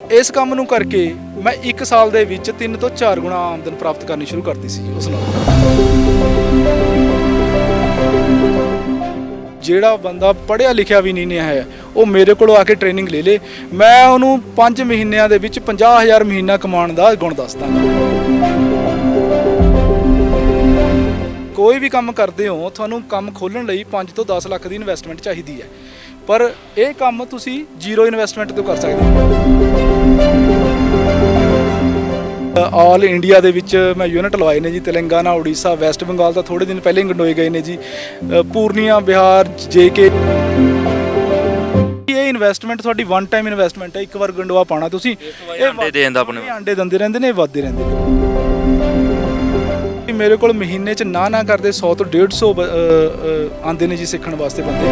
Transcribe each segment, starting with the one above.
ਇਸ ਕੰਮ ਨੂੰ ਕਰਕੇ ਮੈਂ 1 ਸਾਲ ਦੇ ਵਿੱਚ 3 ਤੋਂ 4 ਗੁਣਾ ਆਮਦਨ ਪ੍ਰਾਪਤ ਕਰਨੀ ਸ਼ੁਰੂ ਕਰਤੀ ਸੀ, ਉਸ ਨਾਲ। ਜਿਹੜਾ ਬੰਦਾ ਪੜ੍ਹਿਆ ਲਿਖਿਆ ਵੀ ਨਹੀਂ ਹੈ, ਉਹ ਮੇਰੇ ਕੋਲ ਆ ਕੇ ਟ੍ਰੇਨਿੰਗ ਲੈ ਲੇ। ਮੈਂ ਉਹਨੂੰ 5 ਮਹੀਨਿਆਂ ਦੇ ਵਿੱਚ 50000 ਮਹੀਨਾ ਕਮਾਉਣ ਦਾ ਗੁਣ ਦੱਸ ਦਾਂਗਾ। ਕੋਈ ਵੀ ਕੰਮ ਕਰਦੇ ਹੋ, ਤੁਹਾਨੂੰ ਕੰਮ ਖੋਲਣ ਲਈ 5 ਤੋਂ 10 ਲੱਖ ਦੀ ਇਨਵੈਸਟਮੈਂਟ ਚਾਹੀਦੀ ਹੈ। ਪਰ ਇਹ ਕੰਮ ਤੁਸੀਂ ਜ਼ੀਰੋ ਇਨਵੈਸਟਮੈਂਟ ਤੋਂ ਕਰ ਸਕਦੇ ਹੋ। ਆਲ ਇੰਡੀਆ ਦੇ ਵਿੱਚ ਮੈਂ ਯੂਨਿਟ ਲਵਾਏ ਨੇ ਜੀ ਤੇਲੰਗਾਨਾ ਉੜੀਸਾ ਵੈਸਟ ਬੰਗਾਲ ਤਾਂ ਥੋੜੇ ਦਿਨ ਪਹਿਲਾਂ ਹੀ ਗੰਡੋਏ ਗਏ ਨੇ ਜੀ। ਪੂਰਨੀਆ ਬਿਹਾਰ ਜੇਕੇ ਇਹ ਇਨਵੈਸਟਮੈਂਟ ਤੁਹਾਡੀ ਵਨ ਟਾਈਮ ਇਨਵੈਸਟਮੈਂਟ ਹੈ ਇੱਕ ਵਾਰ ਗੰਡੋਆ ਪਾਣਾ ਤੁਸੀਂ। ਇਹ ਅੰਡੇ ਦੇ ਦਿੰਦਾ ਆਪਣੇ ਅੰਡੇ ਦਿੰਦੇ ਰਹਿੰਦੇ ਨੇ ਵੱਧਦੇ ਰਹਿੰਦੇ ਨੇ। ਮੇਰੇ ਕੋਲ ਮਹੀਨੇ ਚ ਨਾ ਨਾ ਕਰਦੇ 100 ਤੋਂ 150 ਬ- ਅ, ਅ, ਆਉਂਦੇ ਨੇ ਜੀ ਸਿੱਖਣ ਵਾਸਤੇ ਬੰਦੇ।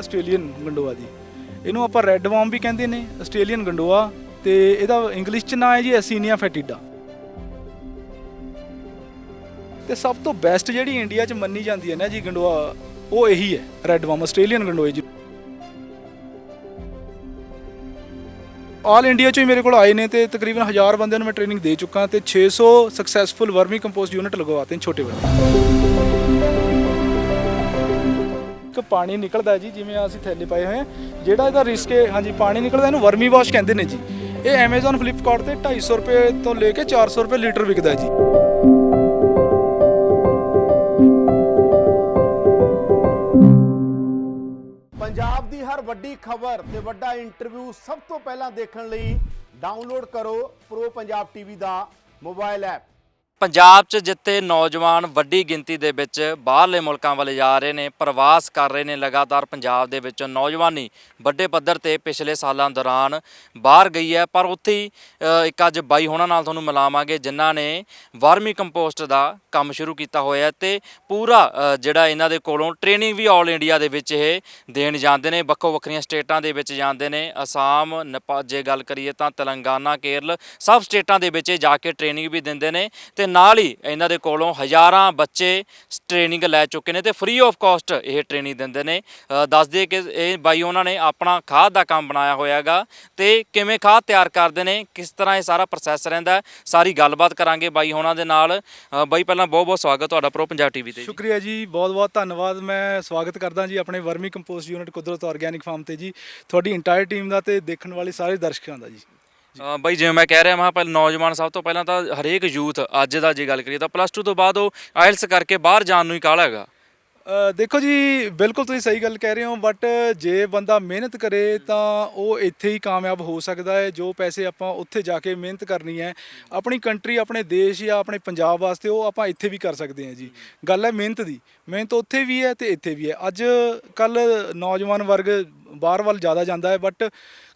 ਆਸਟ੍ਰੇਲੀਅਨ ਗੰਡੋਆ ਜੀ ਇਹਨੂੰ ਆਪਾਂ ਰੈੱਡ ਵਾਰਮ ਵੀ ਕਹਿੰਦੇ ਨੇ, ਆਸਟ੍ਰੇਲੀਅਨ ਗੰਡੋਆ, ਤੇ ਇਹਦਾ ਇੰਗਲਿਸ਼ ਚ ਨਾਂ ਹੈ ਜੀ ਐਸੀਨੀਆ ਫੈਟਿਡਾ ਤੇ ਸਭ ਤੋਂ ਬੈਸਟ ਜਿਹੜੀ ਇੰਡੀਆ ਚ ਮੰਨੀ ਜਾਂਦੀ ਹੈ ਨਾ ਜੀ ਗੰਡੋਆ, ਉਹ ਇਹੀ ਹੈ ਰੈੱਡ ਵਾਰਮ ਆਸਟ੍ਰੇਲੀਅਨ ਗੰਡੋਏ ਜੀ। ਆਲ ਇੰਡੀਆ ਚੋਂ ਹੀ ਮੇਰੇ ਕੋਲ ਆਏ ਨੇ ਤੇ ਤਕਰੀਬਨ 1000 ਬੰਦਿਆਂ ਨੂੰ ਮੈਂ ਟ੍ਰੇਨਿੰਗ ਦੇ ਚੁੱਕਾ ਤੇ 600 ਸਕਸੈਸਫੁਲ ਵਰਮੀ ਕੰਪੋਸਟ ਯੂਨਿਟ ਲਗਵਾਤੇ ਨੇ ਛੋਟੇ ਵੱਡੇ ਇੱਕ ਪਾਣੀ ਨਿਕਲਦਾ ਜੀ, ਜਿਵੇਂ ਅਸੀਂ ਥੈਲੇ ਪਾਏ ਹੋਏ ਆ, ਜਿਹੜਾ ਇਹਦਾ ਰਿਸਕ ਹੈ ਹਾਂਜੀ, ਪਾਣੀ ਨਿਕਲਦਾ, ਇਹਨੂੰ ਵਰਮੀ ਵਾਸ਼ ਕਹਿੰਦੇ ਨੇ ਜੀ। ਇਹ Amazon, Flipkart ਤੇ 250 ਰੁਪਏ ਤੋਂ ਲੈ ਕੇ 400 ਰੁਪਏ ਲੀਟਰ ਵਿਕਦਾ ਜੀ। ਪੰਜਾਬ ਦੀ ਹਰ ਵੱਡੀ ਖਬਰ ਤੇ ਵੱਡਾ ਇੰਟਰਵਿਊ ਸਭ ਤੋਂ ਪਹਿਲਾਂ ਦੇਖਣ ਲਈ ਡਾਊਨਲੋਡ ਕਰੋ ਪ੍ਰੋ ਪੰਜਾਬ ਟੀਵੀ ਦਾ ਮੋਬਾਈਲ ਐਪ ਪੰਜਾਬ 'ਚ ਜਿੱਥੇ ਨੌਜਵਾਨ ਵੱਡੀ ਗਿਣਤੀ ਦੇ ਵਿੱਚ ਬਾਹਰਲੇ ਮੁਲਕਾਂ ਵੱਲ ਜਾ ਰਹੇ ਨੇ, ਪ੍ਰਵਾਸ ਕਰ ਰਹੇ ਨੇ ਲਗਾਤਾਰ ਪੰਜਾਬ ਦੇ ਵਿੱਚ, ਨੌਜਵਾਨੀ ਵੱਡੇ ਪੱਧਰ ਤੇ ਪਿਛਲੇ ਸਾਲਾਂ ਦੌਰਾਨ ਬਾਹਰ ਗਈ ਹੈ। ਪਰ ਉੱਥੇ ਹੀ ਇੱਕ ਅੱਜ ਬਾਈ ਹੋਣਾ ਨਾਲ ਤੁਹਾਨੂੰ ਮਿਲਾਵਾਂਗੇ, ਜਿਨ੍ਹਾਂ ਨੇ ਵਰਮੀ ਕੰਪੋਸਟ ਦਾ ਕੰਮ ਸ਼ੁਰੂ ਕੀਤਾ ਹੋਇਆ ਹੈ ਤੇ ਪੂਰਾ ਜਿਹੜਾ ਇਹਨਾਂ ਦੇ ਕੋਲੋਂ ਟ੍ਰੇਨਿੰਗ ਵੀ ਆਲ ਇੰਡੀਆ ਦੇ ਵਿੱਚ ਇਹ ਦੇਣ ਜਾਂਦੇ ਨੇ, ਵੱਖੋ ਵੱਖਰੀਆਂ ਸਟੇਟਾਂ ਦੇ ਵਿੱਚ ਜਾਂਦੇ ਨੇ। ਅਸਾਮ ਨੇਪਾਲ ਜੇ ਗੱਲ ਕਰੀਏ ਤਾਂ ਤੇਲੰਗਾਨਾ, ਕੇਰਲ, ਸਭ ਸਟੇਟਾਂ ਦੇ ਵਿੱਚ ਇਹ ਜਾ ਕੇ ਟ੍ਰੇਨਿੰਗ ਵੀ ਦਿੰਦੇ ਨੇ ਤੇ ਨਾਲ ਹੀ ਇਹਨਾਂ ਦੇ ਕੋਲੋਂ ਹਜ਼ਾਰਾਂ ਬੱਚੇ ਟ੍ਰੇਨਿੰਗ ਲੈ ਚੁੱਕੇ ਨੇ ਤੇ ਫ੍ਰੀ ਆਫ ਕਾਸਟ ਇਹ ਟ੍ਰੇਨਿੰਗ ਦਿੰਦੇ ਨੇ। ਅ, ਕਿ ਇਹ ਬਾਈ ਉਹਨਾਂ ਨੇ ਆਪਣਾ ਖਾਦ ਦਾ ਕੰਮ ਬਣਾਇਆ ਹੋਇਆ ਹੈਗਾ ਤੇ ਕਿਵੇਂ ਖਾਦ ਤਿਆਰ ਕਰਦੇ ਨੇ ਕਿਸ ਤਰ੍ਹਾਂ ਇਹ ਸਾਰਾ ਪ੍ਰੋਸੈਸ ਰਹਿੰਦਾ ਸਾਰੀ ਗੱਲਬਾਤ ਕਰਾਂਗੇ ਬਾਈ ਉਹਨਾਂ ਦੇ ਨਾਲ। ਬਾਈ ਪਹਿਲਾਂ ਬਹੁਤ ਬਹੁਤ ਸਵਾਗਤ ਤੁਹਾਡਾ ਪ੍ਰੋ ਪੰਜਾਬ ਟੀਵੀ ਤੇ ਸ਼ੁਕਰੀਆ ਜੀ ਬਹੁਤ ਬਹੁਤ ਧੰਨਵਾਦ। ਮੈਂ ਸਵਾਗਤ ਕਰਦਾ ਜੀ ਆਪਣੇ vermicompost unit Kudrat organic farm ਤੇ ਜੀ। ਤੁਹਾਡੀ ਇੰਟਾਇਰ ਟੀਮ ਦਾ ਤੇ ਦੇਖਣ ਵਾਲੇ ਸਾਰੇ ਦਰਸ਼ਕਾਂ ਦਾ ਜੀ। ਅ, ਬਾਈ ਜਿਵੇਂ ਮੈਂ ਕਹਿ ਰਿਹਾ ਮੈਂ ਪਹਿਲਾਂ ਨੌਜਵਾਨ ਸਭ ਤੋਂ ਪਹਿਲਾਂ ਤਾਂ ਹਰੇਕ ਯੂਥ ਅੱਜ ਦਾ ਜੇ ਗੱਲ ਕਰੀਏ ਤਾਂ ਪਲੱਸ 2 ਤੋਂ ਬਾਅਦ ਉਹ ਆਇਲਸ ਕਰਕੇ ਬਾਹਰ ਜਾਣ ਨੂੰ ਹੀ ਕਾਹਲਾ ਹੈਗਾ। ਅ, ਦੇਖੋ ਜੀ ਬਿਲਕੁਲ ਤੁਸੀਂ ਸਹੀ ਗੱਲ ਕਹਿ ਰਹੇ ਹੋ ਬਟ ਜੇ ਬੰਦਾ ਮਿਹਨਤ ਕਰੇ ਤਾਂ ਉਹ ਇੱਥੇ ਹੀ ਕਾਮਯਾਬ ਹੋ ਸਕਦਾ ਹੈ ਜੋ ਪੈਸੇ ਆਪਾਂ ਉੱਥੇ ਜਾ ਕੇ ਮਿਹਨਤ ਕਰਨੀ ਹੈ। ਆਪਣੀ ਕੰਟਰੀ ਆਪਣੇ ਦੇਸ਼ ਜਾਂ ਆਪਣੇ ਪੰਜਾਬ ਵਾਸਤੇ ਉਹ ਆਪਾਂ ਇੱਥੇ ਵੀ ਕਰ ਸਕਦੇ ਹਾਂ ਜੀ। ਗੱਲ ਹੈ ਮਿਹਨਤ ਦੀ। ਮਿਹਨਤ ਉੱਥੇ ਵੀ ਹੈ ਤੇ ਇੱਥੇ ਵੀ ਹੈ। ਅੱਜ ਕੱਲ ਨੌਜਵਾਨ ਵਰਗ ਬਾਹਰ ਵੱਲ ਜ਼ਿਆਦਾ ਜਾਂਦਾ ਹੈ ਬਟ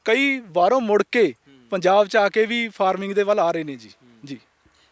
ਕਈ ਬਾਹਰੋਂ ਮੁੜ ਕੇ ਪੰਜਾਬ ਚ ਆ ਕੇ ਵੀ ਫਾਰਮਿੰਗ ਦੇ ਵੱਲ ਆ ਰਹੇ ਨੇ ਜੀ। ਜੀ।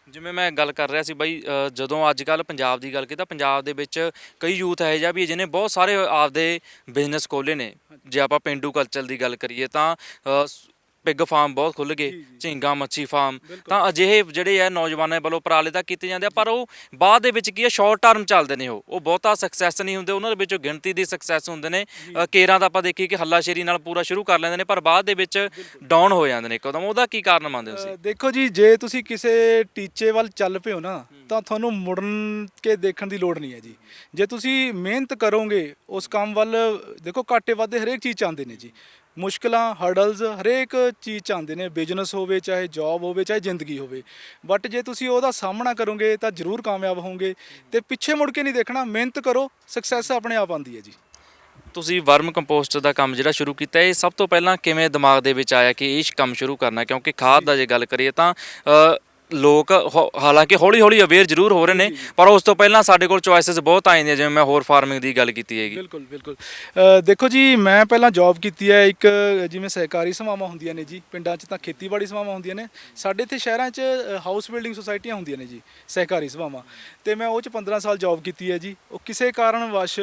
ਜਿਵੇਂ ਮੈਂ ਗੱਲ ਕਰ ਰਿਹਾ ਸੀ ਬਾਈ ਅ, ਜਦੋਂ ਅੱਜ ਕੱਲ ਪੰਜਾਬ ਦੀ ਗੱਲ ਕੀਤੀ ਪੰਜਾਬ ਦੇ ਵਿੱਚ ਕਈ ਯੂਥ ਹੈ ਜਾਂ ਵੀ ਜਿਹਨੇ ਬਹੁਤ ਸਾਰੇ ਆਪਦੇ ਬਿਜ਼ਨਸ ਖੋਲੇ ਨੇ। ਜੇ ਆਪਾਂ ਪਿੰਡੂ ਕਲਚਰ ਦੀ ਗੱਲ ਕਰੀਏ ਤਾਂ ਅ, ਸ- ਪਿਗ ਫਾਰਮ ਬਹੁਤ ਖੁੱਲ ਗਏ ਝੀਂਗਾ ਮੱਛੀ ਫਾਰਮ। ਤਾਂ ਅਜਿਹੇ ਜਿਹੜੇ ਆ ਨੌਜਵਾਨਾਂ ਵੱਲੋਂ ਉਪਰਾਲੇ ਤਾਂ ਕੀਤੇ ਜਾਂਦੇ ਆ ਪਰ ਉਹ ਬਾਅਦ ਦੇ ਵਿੱਚ ਕੀ ਆ ਸ਼ਾਰਟ ਟਰਮ ਚੱਲਦੇ ਨੇ ਉਹ। ਉਹ ਬਹੁਤਾ ਸਕਸੈਸ ਨਹੀਂ ਹੁੰਦੇ ਉਹਨਾਂ ਦੇ ਵਿੱਚੋਂ ਗਿਣਤੀ ਦੀ ਸਕਸੈਸ ਹੁੰਦੇ ਨੇ। ਕੇਰਾਂ ਤਾਂ ਆਪਾਂ ਦੇਖੀ ਕਿ ਹੱਲਾਸ਼ੇਰੀ ਨਾਲ ਪੂਰਾ ਸ਼ੁਰੂ ਕਰ ਲੈਂਦੇ ਨੇ ਪਰ ਬਾਅਦ ਦੇ ਵਿੱਚ ਡਾਊਨ ਹੋ ਜਾਂਦੇ ਨੇ ਇੱਕਦਮ। ਉਹਦਾ ਕੀ ਕਾਰਨ ਮੰਨਦੇ ਹੋ ਤੁਸੀਂ? ਦੇਖੋ ਜੀ ਜੇ ਤੁਸੀਂ ਕਿਸੇ ਟੀਚੇ ਵੱਲ ਚੱਲ ਪਿਓ ਨਾ ਤਾਂ ਤੁਹਾਨੂੰ ਮੁੜਨ ਕੇ ਦੇਖਣ ਦੀ ਲੋੜ ਨਹੀਂ ਹੈ ਜੀ। ਜੇ ਤੁਸੀਂ ਮਿਹਨਤ ਕਰੋਗੇ ਉਸ ਕੰਮ ਵੱਲ ਦੇਖੋ ਘਾਟੇ ਵਾਧੇ ਹਰੇਕ ਚੀਜ਼ ਚ ਆਉਂਦੇ ਨੇ ਜੀ। ਮੁਸ਼ਕਲਾਂ ਹਰਡਲਸ ਹਰੇਕ ਚੀਜ਼ ਚ ਆਉਂਦੇ ਨੇ ਬਿਜ਼ਨਸ ਹੋਵੇ, ਚਾਹੇ ਜੌਬ ਹੋਵੇ, ਚਾਹੇ ਜ਼ਿੰਦਗੀ ਹੋਵੇ। ਬਟ ਜੇ ਤੁਸੀਂ ਉਹਦਾ ਸਾਹਮਣਾ ਕਰੋਗੇ, ਤਾਂ ਜ਼ਰੂਰ ਕਾਮਯਾਬ ਹੋਵੋਗੇ। ਤੇ ਪਿੱਛੇ ਮੁੜ ਕੇ ਨਹੀਂ ਦੇਖਣਾ, ਮਿਹਨਤ ਕਰੋ ਸਕਸੈਸ ਆਪਣੇ ਆਪ ਆਉਂਦੀ ਹੈ ਜੀ। ਤੁਸੀਂ ਵਰਮ ਕੰਪੋਸਟ ਦਾ ਕੰਮ ਜਿਹੜਾ ਸ਼ੁਰੂ ਕੀਤਾ, ਇਹ ਸਭ ਤੋਂ ਪਹਿਲਾਂ ਕਿਵੇਂ ਦਿਮਾਗ ਦੇ ਵਿੱਚ ਆਇਆ ਕਿ ਇਹ ਕੰਮ ਸ਼ੁਰੂ ਕਰਨਾ? ਕਿਉਂਕਿ ਖਾਦ ਦਾ ਜੇ ਗੱਲ ਕਰੀਏ ਤਾਂ ਲੋਕ ਹੋ- ਹਾਲਾਂਕਿ ਹੌਲੀ ਹੌਲੀ ਅਵੇਅਰ ਜ਼ਰੂਰ ਹੋ ਰਹੇ ਨੇ ਪਰ ਉਸ ਤੋਂ ਪਹਿਲਾਂ ਸਾਡੇ ਕੋਲ ਚੁਆਇਸਸ ਬਹੁਤ ਆ ਜਾਂਦੀਆਂ ਜਿਵੇਂ ਮੈਂ ਹੋਰ ਫਾਰਮਿੰਗ ਦੀ ਗੱਲ ਕੀਤੀ ਹੈਗੀ। ਬਿਲਕੁਲ ਬਿਲਕੁਲ। ਅ, ਦੇਖੋ ਜੀ ਮੈਂ ਪਹਿਲਾਂ ਜੌਬ ਕੀਤੀ ਹੈ ਇੱਕ ਜਿਵੇਂ ਸਹਿਕਾਰੀ ਸਭਾਵਾਂ ਹੁੰਦੀਆਂ ਨੇ ਜੀ ਪਿੰਡਾਂ 'ਚ ਤਾਂ ਖੇਤੀਬਾੜੀ ਸਭਾਵਾਂ ਹੁੰਦੀਆਂ ਨੇ। ਸਾਡੇ ਇੱਥੇ ਸ਼ਹਿਰਾਂ 'ਚ ਹਾਊਸ ਬਿਲਡਿੰਗ ਸੁਸਾਇਟੀਆਂ ਹੁੰਦੀਆਂ ਨੇ ਜੀ ਸਹਿਕਾਰੀ ਸਭਾਵਾਂ ਤੇ ਮੈਂ ਉਹ 'ਚ 15 ਸਾਲ ਜੌਬ ਕੀਤੀ ਹੈ ਜੀ। ਉਹ ਕਿਸੇ ਕਾਰਨ ਵਸ਼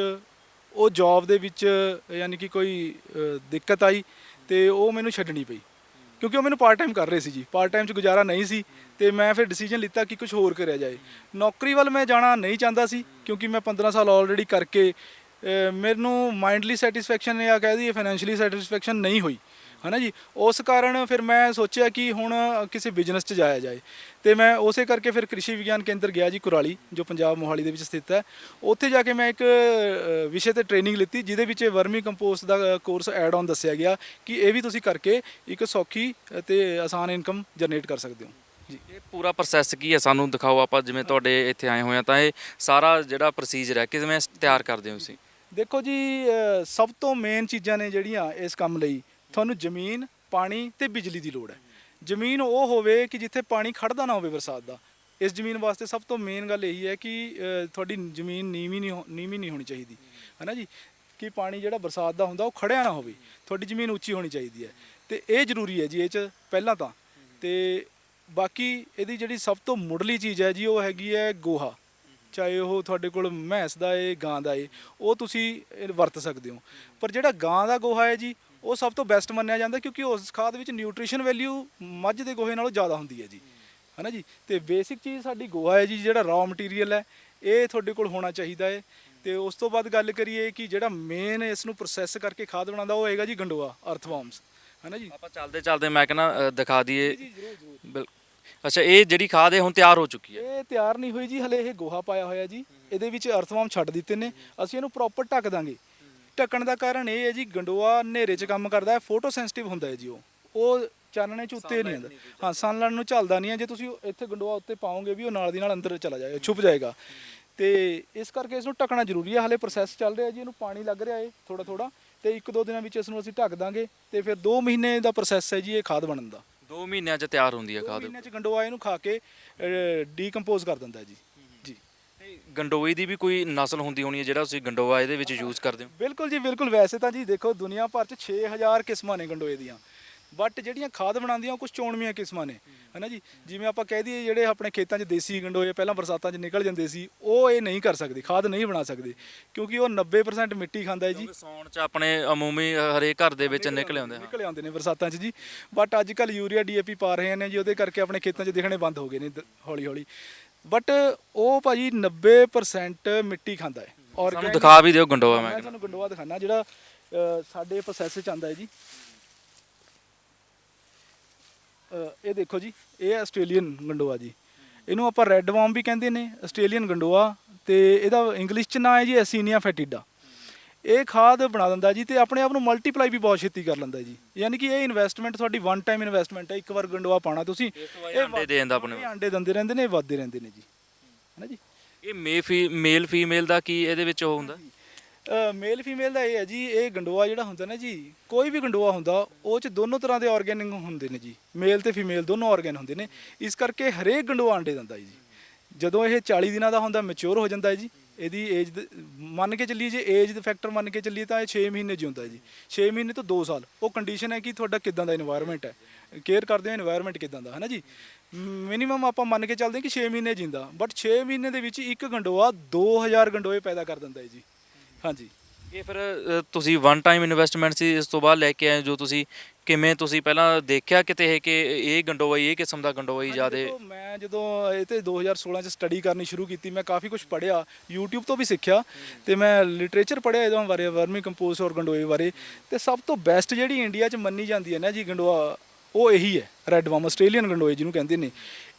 ਉਹ ਜੌਬ ਦੇ ਵਿੱਚ ਯਾਨੀ ਕਿ ਕੋਈ ਅ, ਦਿੱਕਤ ਆਈ ਤੇ ਉਹ ਮੈਨੂੰ ਛੱਡਣੀ ਪਈ। ਕਿਉਂਕਿ ਉਹ ਮੈਨੂੰ ਪਾਰਟ ਟਾਈਮ ਕਰ ਰਹੇ ਸੀ ਜੀ। ਪਾਰਟ ਟਾਈਮ 'ਚ ਗੁਜ਼ਾਰਾ ਨਹੀਂ ਸੀ ਤੇ ਮੈਂ ਫਿਰ ਡਿਸੀਜਨ ਲਿੱਤਾ ਕਿ ਕੁਝ ਹੋਰ ਕਰਿਆ ਜਾਏ। ਨੌਕਰੀ ਵੱਲ ਮੈਂ ਜਾਣਾ ਨਹੀਂ ਚਾਹੁੰਦਾ ਸੀ ਕਿਉਂਕਿ ਮੈਂ 15 ਸਾਲ ਆਲਰੇਡੀ ਕਰਕੇ ਮੈਨੂੰ ਮਾਈਂਡਲੀ ਸੈਟੀਸਫੈਕਸ਼ਨ ਜਾਂ ਕਹਿ ਦਈਏ ਫਾਈਨੈਂਸ਼ੀਅਲੀ ਸੈਟੀਸਫੈਕਸ਼ਨ ਨਹੀਂ ਹੋਈ। ਹਨਾ ਜੀ? ਉਸ ਕਾਰਨ ਫਿਰ ਮੈਂ ਸੋਚਿਆ ਕਿ ਹੁਣ ਕਿਸੇ ਬਿਜ਼ਨਸ 'ਚ ਜਾਇਆ ਜਾਏ। ਤੇ ਮੈਂ ਉਸੇ ਕਰਕੇ ਫਿਰ ਕ੍ਰਿਸ਼ੀ ਵਿਗਿਆਨ ਕੇਂਦਰ ਗਿਆ ਜੀ ਕੁਰਾਲੀ ਜੋ ਪੰਜਾਬ ਮੋਹਾਲੀ ਦੇ ਵਿੱਚ ਸਥਿਤ ਹੈ। ਉੱਥੇ ਜਾ ਕੇ ਮੈਂ ਇੱਕ ਵਿਸ਼ੇ ਤੇ ਟ੍ਰੇਨਿੰਗ ਲਿੱਤੀ ਜਿਹਦੇ ਵਿੱਚ ਵਰਮੀ ਕੰਪੋਸਟ ਦਾ ਕੋਰਸ ਐਡ ਆਨ ਦੱਸਿਆ ਗਿਆ ਕਿ ਇਹ ਵੀ ਤੁਸੀਂ ਕਰਕੇ ਇੱਕ ਸੌਖੀ ਤੇ ਆਸਾਨ ਇਨਕਮ ਜਨਰੇਟ ਕਰ ਸਕਦੇ ਹੋ। ਜੀ। ਇਹ ਪੂਰਾ ਪ੍ਰੋਸੈਸ ਕੀ ਹੈ? ਸਾਨੂੰ ਦਿਖਾਓ ਆਪਾਂ ਜਿਵੇਂ ਤੁਹਾਡੇ ਇੱਥੇ ਆਏ ਹੋਏ ਆ ਤਾਂ ਇਹ ਸਾਰਾ ਜਿਹੜਾ ਪ੍ਰੋਸੀਜਰ ਹੈ ਕਿਵੇਂ ਤਿਆਰ ਕਰਦੇ ਹੋ ਤੁਸੀਂ? ਦੇਖੋ ਜੀ ਸਭ ਤੋਂ ਮੇਨ ਚੀਜ਼ਾਂ ਨੇ ਜਿਹੜੀਆਂ ਇਸ ਕੰਮ ਲਈ। ਤੁਹਾਨੂੰ ਜ਼ਮੀਨ, ਪਾਣੀ ਤੇ ਬਿਜਲੀ ਦੀ ਲੋੜ ਹੈ। ਜ਼ਮੀਨ ਉਹ ਹੋਵੇ ਕਿ ਜਿੱਥੇ ਪਾਣੀ ਖੜਦਾ ਨਾ ਹੋਵੇ ਬਰਸਾਤ ਦਾ। ਇਸ ਜ਼ਮੀਨ ਵਾਸਤੇ ਸਭ ਤੋਂ ਮੇਨ ਗੱਲ ਇਹੀ ਹੈ ਕਿ ਤੁਹਾਡੀ ਜ਼ਮੀਨ ਨੀਵੀਂ ਨਹੀਂ ਹੋ- ਨੀਵੀਂ ਨਹੀਂ ਹੋਣੀ ਚਾਹੀਦੀ। ਹੈਨਾ ਜੀ? ਕਿ ਪਾਣੀ ਜਿਹੜਾ ਬਰਸਾਤ ਦਾ ਹੁੰਦਾ ਉਹ ਖੜਿਆ ਨਾ ਹੋਵੇ। ਤੁਹਾਡੀ ਜ਼ਮੀਨ ਉੱਚੀ ਹੋਣੀ ਚਾਹੀਦੀ ਹੈ। ਤੇ ਇਹ ਜ਼ਰੂਰੀ ਹੈ ਜੀ ਇਹ ਚ ਪਹਿਲਾਂ ਤਾਂ। ਤੇ ਬਾਕੀ ਇਹਦੀ ਜਿਹੜੀ ਸਭ ਤੋਂ ਮੁੱਢਲੀ ਚੀਜ਼ ਹੈ ਜੀ ਉਹ ਹੈਗੀ ਹੈ ਗੋਹਾ। ਚਾਹੇ ਉਹ ਤੁਹਾਡੇ ਕੋਲ ਮੈਂਸ ਦਾ ਏ, ਗਾਂ ਦਾ ਏ, ਉਹ ਤੁਸੀਂ ਵਰਤ ਸਕਦੇ ਹੋ। ਪਰ ਜਿਹੜਾ ਗਾਂ ਦਾ ਗੋਹਾ ਹੈ ਜੀ ਉਹ ਸਭ ਤੋਂ ਬੈਸਟ ਮੰਨਿਆ ਜਾਂਦਾ ਕਿਉਂਕਿ ਉਸ ਖਾਦ ਵਿੱਚ ਨਿਊਟ੍ਰੀਸ਼ਨ ਵੈਲਿਊ ਮੱਝ ਦੇ ਗੋਹੇ ਨਾਲੋਂ ਜ਼ਿਆਦਾ ਹੁੰਦੀ ਹੈ ਜੀ। ਹਨਾ ਜੀ? ਤੇ ਬੇਸਿਕ ਚੀਜ਼ ਸਾਡੀ ਗੋਹਾ ਹੈ ਜੀ ਜਿਹੜਾ ਰਾਅ ਮਟੀਰੀਅਲ ਹੈ ਇਹ ਤੁਹਾਡੇ ਕੋਲ ਹੋਣਾ ਚਾਹੀਦਾ ਹੈ। ਤੇ ਉਸ ਤੋਂ ਬਾਅਦ ਗੱਲ ਕਰੀਏ ਕਿ ਜਿਹੜਾ ਮੇਨ ਇਸ ਨੂੰ ਪ੍ਰੋਸੈਸ ਕਰਕੇ ਖਾਦ ਬਣਾਉਂਦਾ ਉਹ ਹੈਗਾ ਜੀ ਗੰਡੋਆ ਅਰਥਵਾਰਮਸ ਹਨਾ ਜੀ? ਆਪਾਂ ਚੱਲਦੇ ਚੱਲਦੇ ਮੈਂ ਕਹਿੰਦਾ ਦਿਖਾ ਦਈਏ। ਅੱਛਾ ਇਹ ਜਿਹੜੀ ਖਾਦ ਹੈ ਹੁਣ ਤਿਆਰ ਹੋ ਚੁੱਕੀ ਹੈ? ਇਹ ਤਿਆਰ ਨਹੀਂ ਹੋਈ ਜੀ ਹਲੇ ਇਹ ਗੋਹਾ ਪਾਇਆ ਹੋਇਆ ਜੀ। ਇਹਦੇ ਵਿੱਚ ਅਰਥਵਾਮ ਛੱਡ ਦਿੱਤੇ ਨੇ। ਅਸੀਂ ਇਹਨੂੰ ਪ੍ਰੋਪਰ ਢੱਕ ਦਾਂਗੇ। ਢੱਕਣ ਦਾ ਕਾਰਨ ਇਹ ਹੈ ਜੀ ਗੰਡੋਆ ਹਨੇਰੇ 'ਚ ਕੰਮ ਕਰਦਾ ਹੈ ਫੋਟੋ ਸੈਂਸਿਟਿਵ ਹੁੰਦਾ ਹੈ ਜੀ ਉਹ। ਉਹ ਚਾਨਣੇ 'ਚ ਉੱਤੇ ਨਹੀਂ ਆਉਂਦਾ ਹਾਂ ਸਨਲਾਈਟ ਨੂੰ ਝੱਲਦਾ ਨਹੀਂ ਹੈ। ਜੇ ਤੁਸੀਂ ਇੱਥੇ ਗੰਡੋਆ ਉੱਤੇ ਪਾਓਗੇ ਵੀ ਉਹ ਨਾਲ ਦੀ ਨਾਲ ਅੰਦਰ ਚਲਾ ਜਾਏਗਾ ਛੁਪ ਜਾਏਗਾ। ਤੇ ਇਸ ਕਰਕੇ ਇਸ ਨੂੰ ਢੱਕਣਾ ਜ਼ਰੂਰੀ ਹੈ। ਹਲੇ ਪ੍ਰੋਸੈਸ ਚੱਲ ਰਿਹਾ ਜੀ ਇਹਨੂੰ ਪਾਣੀ ਲੱਗ ਰਿਹਾ ਹੈ ਥੋੜਾ ਥੋੜਾ ਤੇ ਇੱਕ ਦੋ ਦਿਨਾਂ ਵਿੱਚ ਇਸ ਨੂੰ ਅਸੀਂ ਢੱਕ ਦਾਂਗੇ ਤੇ ਫਿਰ 2 ਮਹੀਨੇ ਦਾ ਪ੍ਰੋਸੈਸ ਹੈ ਜੀ ਇਹ ਖਾਦ ਬਣਨ ਦਾ। 2 ਮਹੀਨਿਆਂ 'ਚ ਤਿਆਰ ਹੁੰਦੀ ਹੈ ਖਾਦ। ਮਹੀਨਿਆਂ 'ਚ ਗੰਡੋਆ ਇਹਨੂੰ ਖਾ ਕੇ ਡੀਕੰਪੋਜ਼ ਕਰ ਦਿੰਦਾ ਜੀ। ਗੰਡੋਈ ਦੀ ਵੀ ਕੋਈ ਨਸਲ ਹੁੰਦੀ ਹੋਣੀ ਹੈ ਜਿਹੜਾ ਤੁਸੀਂ ਗੰਡੋਆ ਇਹਦੇ ਵਿੱਚ ਯੂਜ਼ ਕਰਦੇ ਹੋ? ਬਿਲਕੁਲ ਜੀ ਬਿਲਕੁਲ। ਵੈਸੇ ਤਾਂ ਜੀ ਦੇਖੋ ਦੁਨੀਆ ਭਰ ਚ 6000 ਕਿਸਮਾਂ ਨੇ ਗੰਡੋਏ ਦੀਆਂ। ਬਟ ਜਿਹੜੀਆਂ ਖਾਦ ਬਣਾਉਂਦੀਆਂ ਉਹ ਕੁਝ ਚੋਣਵੀਆਂ ਕਿਸਮਾਂ ਨੇ। ਹਨਾ ਜੀ? ਜਿਵੇਂ ਆਪਾਂ ਕਹਿ ਦਈਏ ਜਿਹੜੇ ਆਪਣੇ ਖੇਤਾਂ 'ਚ ਦੇਸੀ ਗੰਡੋਏ ਪਹਿਲਾਂ ਬਰਸਾਤਾਂ 'ਚ ਨਿਕਲ ਜਾਂਦੇ ਸੀ ਉਹ ਇਹ ਨਹੀਂ ਕਰ ਸਕਦੇ ਖਾਦ ਨਹੀਂ ਬਣਾ ਸਕਦੇ। ਕਿਉਂਕਿ ਉਹ 90% ਮਿੱਟੀ ਖਾਂਦਾ ਹੈ ਜੀ। ਸੌਣ 'ਚ ਆਪਣੇ ਅਮੂਮੀ ਹਰੇਕ ਘਰ ਦੇ ਵਿੱਚ ਨਿਕਲ ਆਉਂਦੇ ਹਨ। ਨਿਕਲ ਆਉਂਦੇ ਨੇ ਬਰਸਾਤਾਂ 'ਚ ਜੀ। ਬਟ ਅੱਜ ਕੱਲ ਯੂਰੀਆ ਡੀਏਪੀ ਪਾ ਰਹੇ ਨੇ ਜੀ ਉਹਦੇ ਕਰਕੇ ਆਪਣੇ ਖੇਤਾਂ 'ਚ ਦਿਖਣੇ ਬੰਦ ਹੋ ਗਏ ਨੇ ਹੌਲੀ ਹੌਲੀ ਬਟ ਉਹ ਭਾਜੀ 90% ਮਿੱਟੀ ਖਾਂਦਾ ਹੈ। ਸਾਨੂੰ Organic- ਦਿਖਾ ਵੀ ਦਿਓ ਗੰਡੋਆ ਮੈਂ ਮੈਂ। ਕਹਿੰਦਾ ਤੁਹਾਨੂੰ ਗੰਡੋਆ ਦਿਖਾਣਾ ਜਿਹੜਾ ਅ, ਸਾਡੇ ਪ੍ਰੋਸੈਸ ਚ ਆਂਦਾ ਹੈ ਜੀ। ਅ, ਇਹ ਦੇਖੋ ਜੀ ਇਹ ਆਸਟ੍ਰੇਲੀਅਨ ਗੰਡੋਆ ਜੀ। ਇਹਨੂੰ ਆਪਾਂ ਰੈੱਡ ਵਾਰਮ ਵੀ ਕਹਿੰਦੇ ਨੇ ਆਸਟ੍ਰੇਲੀਅਨ ਗੰਡੋਆ ਤੇ ਇਹਦਾ ਇੰਗਲਿਸ਼ ਚ ਨਾਂ ਹੈ ਜੀ ਐਸੀਨੀਆ ਫੈਟਿਡਾ ਇਹ ਖਾਦ ਬਣਾ ਦਿੰਦਾ ਜੀ ਤੇ ਆਪਣੇ ਆਪ ਨੂੰ ਮਲਟੀਪਲਾਈ ਵੀ ਬਹੁਤ ਛੇਤੀ ਕਰ ਲੈਂਦਾ ਜੀ। ਯਾਨੀ ਕਿ ਇਹ ਇਨਵੈਸਟਮੈਂਟ ਤੁਹਾਡੀ ਵਨ ਟਾਈਮ ਇਨਵੈਸਟਮੈਂਟ ਹੈ ਇੱਕ ਵਾਰ ਗੰਡੋਆ ਪਾਣਾ ਤੁਸੀਂ। ਬਾਅਦ ਅੰਡੇ ਦੇ ਦਿੰਦਾ ਆਪਣੇ ਇਹ ਅੰਡੇ ਦਿੰਦੇ ਰਹਿੰਦੇ ਨੇ ਇਹ ਵੱਧਦੇ ਰਹਿੰਦੇ ਨੇ ਜੀ। ਹੈਨਾ ਜੀ? ਇਹ ਮੇ ਫੀ ਮੇਲ ਫੀਮੇਲ ਦਾ ਕੀ ਇਹਦੇ ਵਿੱਚ ਉਹ ਹੁੰਦਾ? ਮੇਲ ਫੀਮੇਲ ਦਾ ਇਹ ਹੈ ਜੀ ਇਹ ਗੰਡੋਆ ਜਿਹੜਾ ਹੁੰਦਾ ਨਾ ਜੀ ਕੋਈ ਵੀ ਗੰਡੋਆ ਹੁੰਦਾ ਉਹ ਚ ਦੋਨੋਂ ਤਰ੍ਹਾਂ ਦੇ ਆਰਗੈਨਿਕ ਹੁੰਦੇ ਨੇ ਜੀ। ਮੇਲ ਤੇ ਫੀਮੇਲ ਦੋਨੋਂ ਆਰਗੈਨ ਹੁੰਦੇ ਨੇ। ਇਸ ਕਰਕੇ ਹਰੇਕ ਗੰਡੋਆ ਅੰਡੇ ਦਿੰਦਾ ਜੀ। ਜਦੋਂ ਇਹ 40 ਦਿਨਾਂ ਦਾ ਹੁੰਦਾ ਮੈਚੁਰ ਹੋ ਜਾਂਦਾ ਹੈ ਜੀ। ਇਹਦੀ ਏਜ ਮੰਨ ਕੇ ਚੱਲੀਏ ਜੇ ਏਜ ਦਾ ਫੈਕਟਰ ਮੰਨ ਕੇ ਚੱਲੀਏ ਤਾਂ ਇਹ 6 ਮਹੀਨੇ ਜਿਉਂਦਾ ਜੀ। 6 ਮਹੀਨੇ ਤੋਂ 2 ਸਾਲ। ਉਹ ਕੰਡੀਸ਼ਨ ਹੈ ਕਿ ਤੁਹਾਡਾ ਕਿਦਾਂ ਦਾ এনवायरमेंट ਹੈ। ਕੇਅਰ ਕਰਦੇ ਹੋ এনवायरमेंट ਕਿਦਾਂ ਦਾ ਹੈ ਨਾ ਜੀ? ਮਿਨੀਮਮ ਆਪਾਂ ਮੰਨ ਕੇ ਚੱਲਦੇ ਹਾਂ ਕਿ 6 ਮਹੀਨੇ ਜਿੰਦਾ। ਬਟ 6 ਮਹੀਨੇ ਦੇ ਵਿੱਚ ਇੱਕ ਗੰਡੋਆ 2000 ਗੰਡੋਏ ਪੈਦਾ ਕਰ ਦਿੰਦਾ ਹੈ ਜੀ। ਹਾਂਜੀ। ਇਹ ਫਿਰ ਅ, ਤੁਸੀਂ ਵਨ ਟਾਈਮ ਇਨਵੈਸਟਮੈਂਟ ਸੀ ਇਸ ਤੋਂ ਬਾਅਦ ਲੈ ਕੇ ਆਏ ਜੋ ਤੁਸੀਂ ਕਿਵੇਂ ਤੁਸੀਂ ਪਹਿਲਾਂ ਦੇਖਿਆ ਕਿਤੇ ਇਹ ਕਿ ਇਹ ਗੰਡੋਈ ਇਹ ਕਿਸਮ ਦਾ ਹਾਂਜੀ, ਜਿਆਦੇ? ਦੇਖੋ, ਮੈਂ ਜਦੋਂ ਇਹ ਤੇ 2016 ਚ ਸਟੱਡੀ ਕਰਨੀ ਸ਼ੁਰੂ ਕੀਤੀ ਮੈਂ ਕਾਫੀ ਕੁਝ ਪੜ੍ਹਿਆ YouTube ਤੋਂ ਵੀ ਸਿੱਖਿਆ ਤੇ ਮੈਂ ਲਿਟਰੇਚਰ ਪੜ੍ਹਿਆ ਇਹਦੇ ਬਾਰੇ ਵਰਮੀ ਕੰਪੋਸਟ ਔਰ ਗੰਡੋਏ ਬਾਰੇ ਤੇ ਸਭ ਤੋਂ ਬੈਸਟ ਜਿਹੜੀ ਇੰਡੀਆ ਚ ਮੰਨੀ ਜਾਂਦੀ ਹੈ ਨਾ ਜੀ ਗੰਡੋਆ ਉਹ ਇਹੀ ਹੈ ਰੈੱਡ ਵਾਮ ਆਸਟ੍ਰੇਲੀਅਨ ਗੰਡੋਏ ਜਿਹਨੂੰ ਕਹਿੰਦੇ ਨੇ।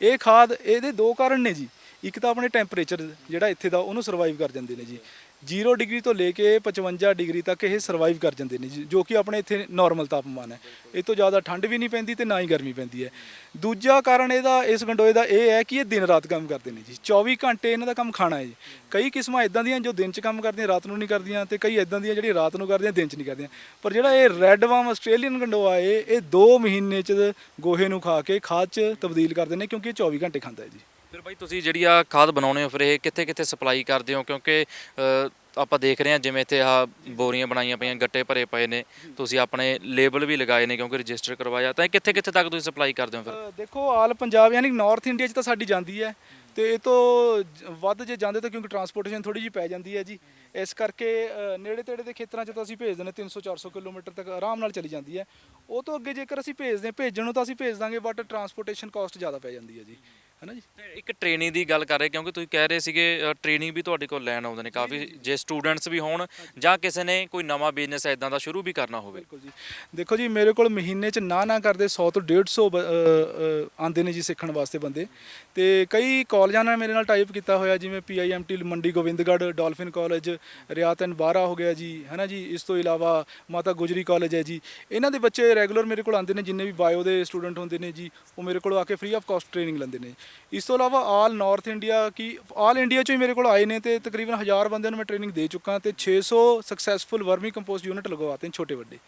ਇਹ ਖਾਦ ਇਹਦੇ ਦੋ ਕਾਰਨ ਨੇ ਜੀ। ਇੱਕ ਤਾਂ ਆਪਣੇ ਟੈਂਪਰੇਚਰ ਜਿਹੜਾ ਇੱਥੇ ਦਾ ਉਹਨੂੰ ਸਰਵਾਈਵ ਕਰ ਜਾਂਦੇ ਨੇ ਜੀ। 0 ਡਿਗਰੀ ਤੋਂ ਲੈ ਕੇ 55 ਡਿਗਰੀ ਤੱਕ ਇਹ ਸਰਵਾਈਵ ਕਰ ਜਾਂਦੇ ਨੇ, ਜੀ ਜੋ ਕਿ ਆਪਣੇ ਇੱਥੇ ਨਾਰਮਲ ਤਾਪਮਾਨ ਹੈ। ਇਹ ਤੋਂ ਜ਼ਿਆਦਾ ਠੰਡ ਵੀ ਨਹੀਂ ਪੈਂਦੀ ਤੇ ਨਾ ਹੀ ਗਰਮੀ ਪੈਂਦੀ ਹੈ। ਦੂਜਾ ਕਾਰਨ ਇਹਦਾ, ਇਸ ਗੰਡੋਏ ਦਾ ਇਹ ਹੈ ਕਿ ਇਹ ਦਿਨ ਰਾਤ ਕੰਮ ਕਰਦੇ ਨੇ ਜੀ। 24 ਘੰਟੇ ਇਹਨਾਂ ਦਾ ਕੰਮ ਖਾਣਾ ਹੈ ਜੀ। ਕਈ ਕਿਸਮਾਂ ਇਦਾਂ ਦੀਆਂ ਜੋ ਦਿਨ 'ਚ ਕੰਮ ਕਰਦੀਆਂ, ਰਾਤ ਨੂੰ ਨਹੀਂ ਕਰਦੀਆਂ ਤੇ ਕਈ ਇਦਾਂ ਦੀਆਂ ਜਿਹੜੀਆਂ ਰਾਤ ਨੂੰ ਕਰਦੀਆਂ, ਦਿਨ 'ਚ ਨਹੀਂ ਕਰਦੀਆਂ। ਪਰ ਜਿਹੜਾ ਇਹ ਰੈੱਡ ਵਾਮ ਆਸਟ੍ਰੇਲੀਅਨ ਗੰਡੋਆ ਏ ਇਹ 2 ਮਹੀਨੇ 'ਚ ਗੋਹੇ ਨੂੰ ਖਾ ਕੇ ਖਾਦ 'ਚ ਤਬਦੀਲ ਕਰਦੇ ਨੇ ਕਿਉਂਕਿ ਇਹ 24 ਘੰਟੇ ਖਾਂਦਾ ਹੈ ਜੀ। ਫਿਰ ਬਾਈ ਤੁਸੀਂ ਜਿਹੜੀ ਆ ਖਾਦ ਬਣਾਉਣੇ ਹੋ ਫਿਰ ਇਹ ਕਿੱਥੇ ਕਿੱਥੇ ਸਪਲਾਈ ਕਰਦੇ ਹੋ? ਕਿਉਂਕਿ ਅ, ਆਪਾਂ ਦੇਖ ਰਹੇ ਹਾਂ ਜਿਵੇਂ ਇੱਥੇ ਆ ਬੋਰੀਆਂ ਬਣਾਈਆਂ ਪਈਆਂ ਗੱਟੇ ਭਰੇ ਪਏ ਨੇ। ਤੁਸੀਂ ਆਪਣੇ ਲੇਬਲ ਵੀ ਲਗਾਏ ਨੇ ਕਿਉਂਕਿ ਰਜਿਸਟਰ ਕਰਵਾਇਆ। ਤਾਂ ਇਹ ਕਿੱਥੇ ਕਿੱਥੇ ਤੱਕ ਤੁਸੀਂ ਸਪਲਾਈ ਕਰਦੇ ਹੋ ਫਿਰ? ਅ, ਦੇਖੋ ਆਲ ਪੰਜਾਬ ਯਾਨੀ ਨਾਰਥ ਇੰਡੀਆ 'ਚ ਤਾਂ ਸਾਡੀ ਜਾਂਦੀ ਹੈ। ਤੇ ਇਹ ਤੋਂ ਜ- ਵੱਧ ਜੇ ਜਾਂਦੇ ਤਾਂ ਕਿਉਂਕਿ ਟਰਾਂਸਪੋਰਟੇਸ਼ਨ ਥੋੜੀ ਜਿਹੀ ਪੈ ਜਾਂਦੀ ਹੈ ਜੀ। ਇਸ ਕਰਕੇ ਅ, ਨੇੜੇ ਤੇੜੇ ਦੇ ਖੇਤਰਾਂ 'ਚ ਤਾਂ ਅਸੀਂ ਭੇਜ ਦਿੰਦੇ 300 400 ਕਿਲੋਮੀਟਰ ਤੱਕ ਆਰਾਮ ਨਾਲ ਚਲੀ ਜਾਂਦੀ ਹੈ। ਉਹ ਤੋਂ ਅੱਗੇ ਜੇਕਰ ਅਸੀਂ ਭੇਜਦੇ ਹਾਂ ਭੇਜਣ ਨੂੰ ਤਾਂ ਅਸੀਂ ਭੇਜ ਦਾਂਗੇ ਬਟ ਟਰਾਂਸਪੋਰਟੇਸ਼ਨ ਕਾਸਟ ਜ਼ਿਆਦਾ ਪੈ ਜਾਂਦੀ ਹੈ ਜੀ। ਹਨਾ ਜੀ? ਇੱਕ ਟ੍ਰੇਨਿੰਗ ਦੀ ਗੱਲ ਕਰ ਰਹੇ ਕਿਉਂਕਿ ਤੁਸੀਂ ਕਹਿ ਰਹੇ ਸੀਗੇ ਟ੍ਰੇਨਿੰਗ ਵੀ ਤੁਹਾਡੇ ਕੋਲ ਲੈਣ ਆਉਂਦੇ ਨੇ ਕਾਫੀ ਜੇ ਸਟੂਡੈਂਟਸ ਵੀ ਹੋਣ ਜਾਂ ਕਿਸੇ ਨੇ ਕੋਈ ਨਵਾਂ ਬਿਜ਼ਨਸ ਇਦਾਂ ਦਾ ਸ਼ੁਰੂ ਵੀ ਕਰਨਾ ਹੋਵੇ। ਬਿਲਕੁਲ ਜੀ। ਦੇਖੋ ਜੀ ਮੇਰੇ ਕੋਲ ਮਹੀਨੇ 'ਚ ਨਾ ਨਾ ਕਰਦੇ 100 ਤੋਂ 150 ਬ- ਅ, ਅ, ਆਉਂਦੇ ਨੇ ਜੀ ਸਿੱਖਣ ਵਾਸਤੇ ਬੰਦੇ। ਤੇ ਕਈ ਕਾਲਜਾਂ ਨਾਲ ਮੇਰੇ ਨਾਲ ਟਾਈਪ ਕੀਤਾ ਹੋਇਆ ਜਿਵੇਂ PIMT Mandi Gobindgarh Dolphin college Rayat and Bahra ਹੋ ਗਿਆ ਜੀ ਹੈ ਨਾ ਜੀ? ਇਸ ਤੋਂ ਇਲਾਵਾ ਮਾਤਾ ਗੁਜਰੀ ਕਾਲਜ ਹੈ ਜੀ। ਇਹਨਾਂ ਦੇ ਬੱਚੇ ਰੈਗੂਲਰ ਮੇਰੇ ਕੋਲ ਆਉਂਦੇ ਨੇ ਜਿੰਨੇ ਵੀ ਬਾਇਓ ਦੇ ਸਟੂਡੈਂਟ ਹੁੰਦੇ ਨੇ ਜੀ ਉਹ ਮੇਰੇ ਕੋਲ ਆ ਕੇ ਫ੍ਰੀ ਆਫ ਕਾਸਟ ਟ੍ਰੇਨਿੰਗ ਲੈਂਦੇ ਨੇ। ਇਸ ਤੋਂ ਇਲਾਵਾ ਆਲ ਨਾਰਥ ਇੰਡੀਆ ਕੀ ਆਲ ਇੰਡੀਆ ਚੋਂ ਹੀ ਮੇਰੇ ਕੋਲ ਆਏ ਨੇ ਤੇ ਤਕਰੀਬਨ 1000 ਬੰਦਿਆਂ ਨੂੰ ਮੈਂ ਟ੍ਰੇਨਿੰਗ ਦੇ ਚੁੱਕਾ ਤੇ 600 ਸਕਸੈਸਫੁਲ ਵਰਮੀ ਕੰਪੋਸਟ ਯੂਨਿਟ ਲਗਵਾਤੇ ਨੇ ਛੋਟੇ ਵੱਡੇ।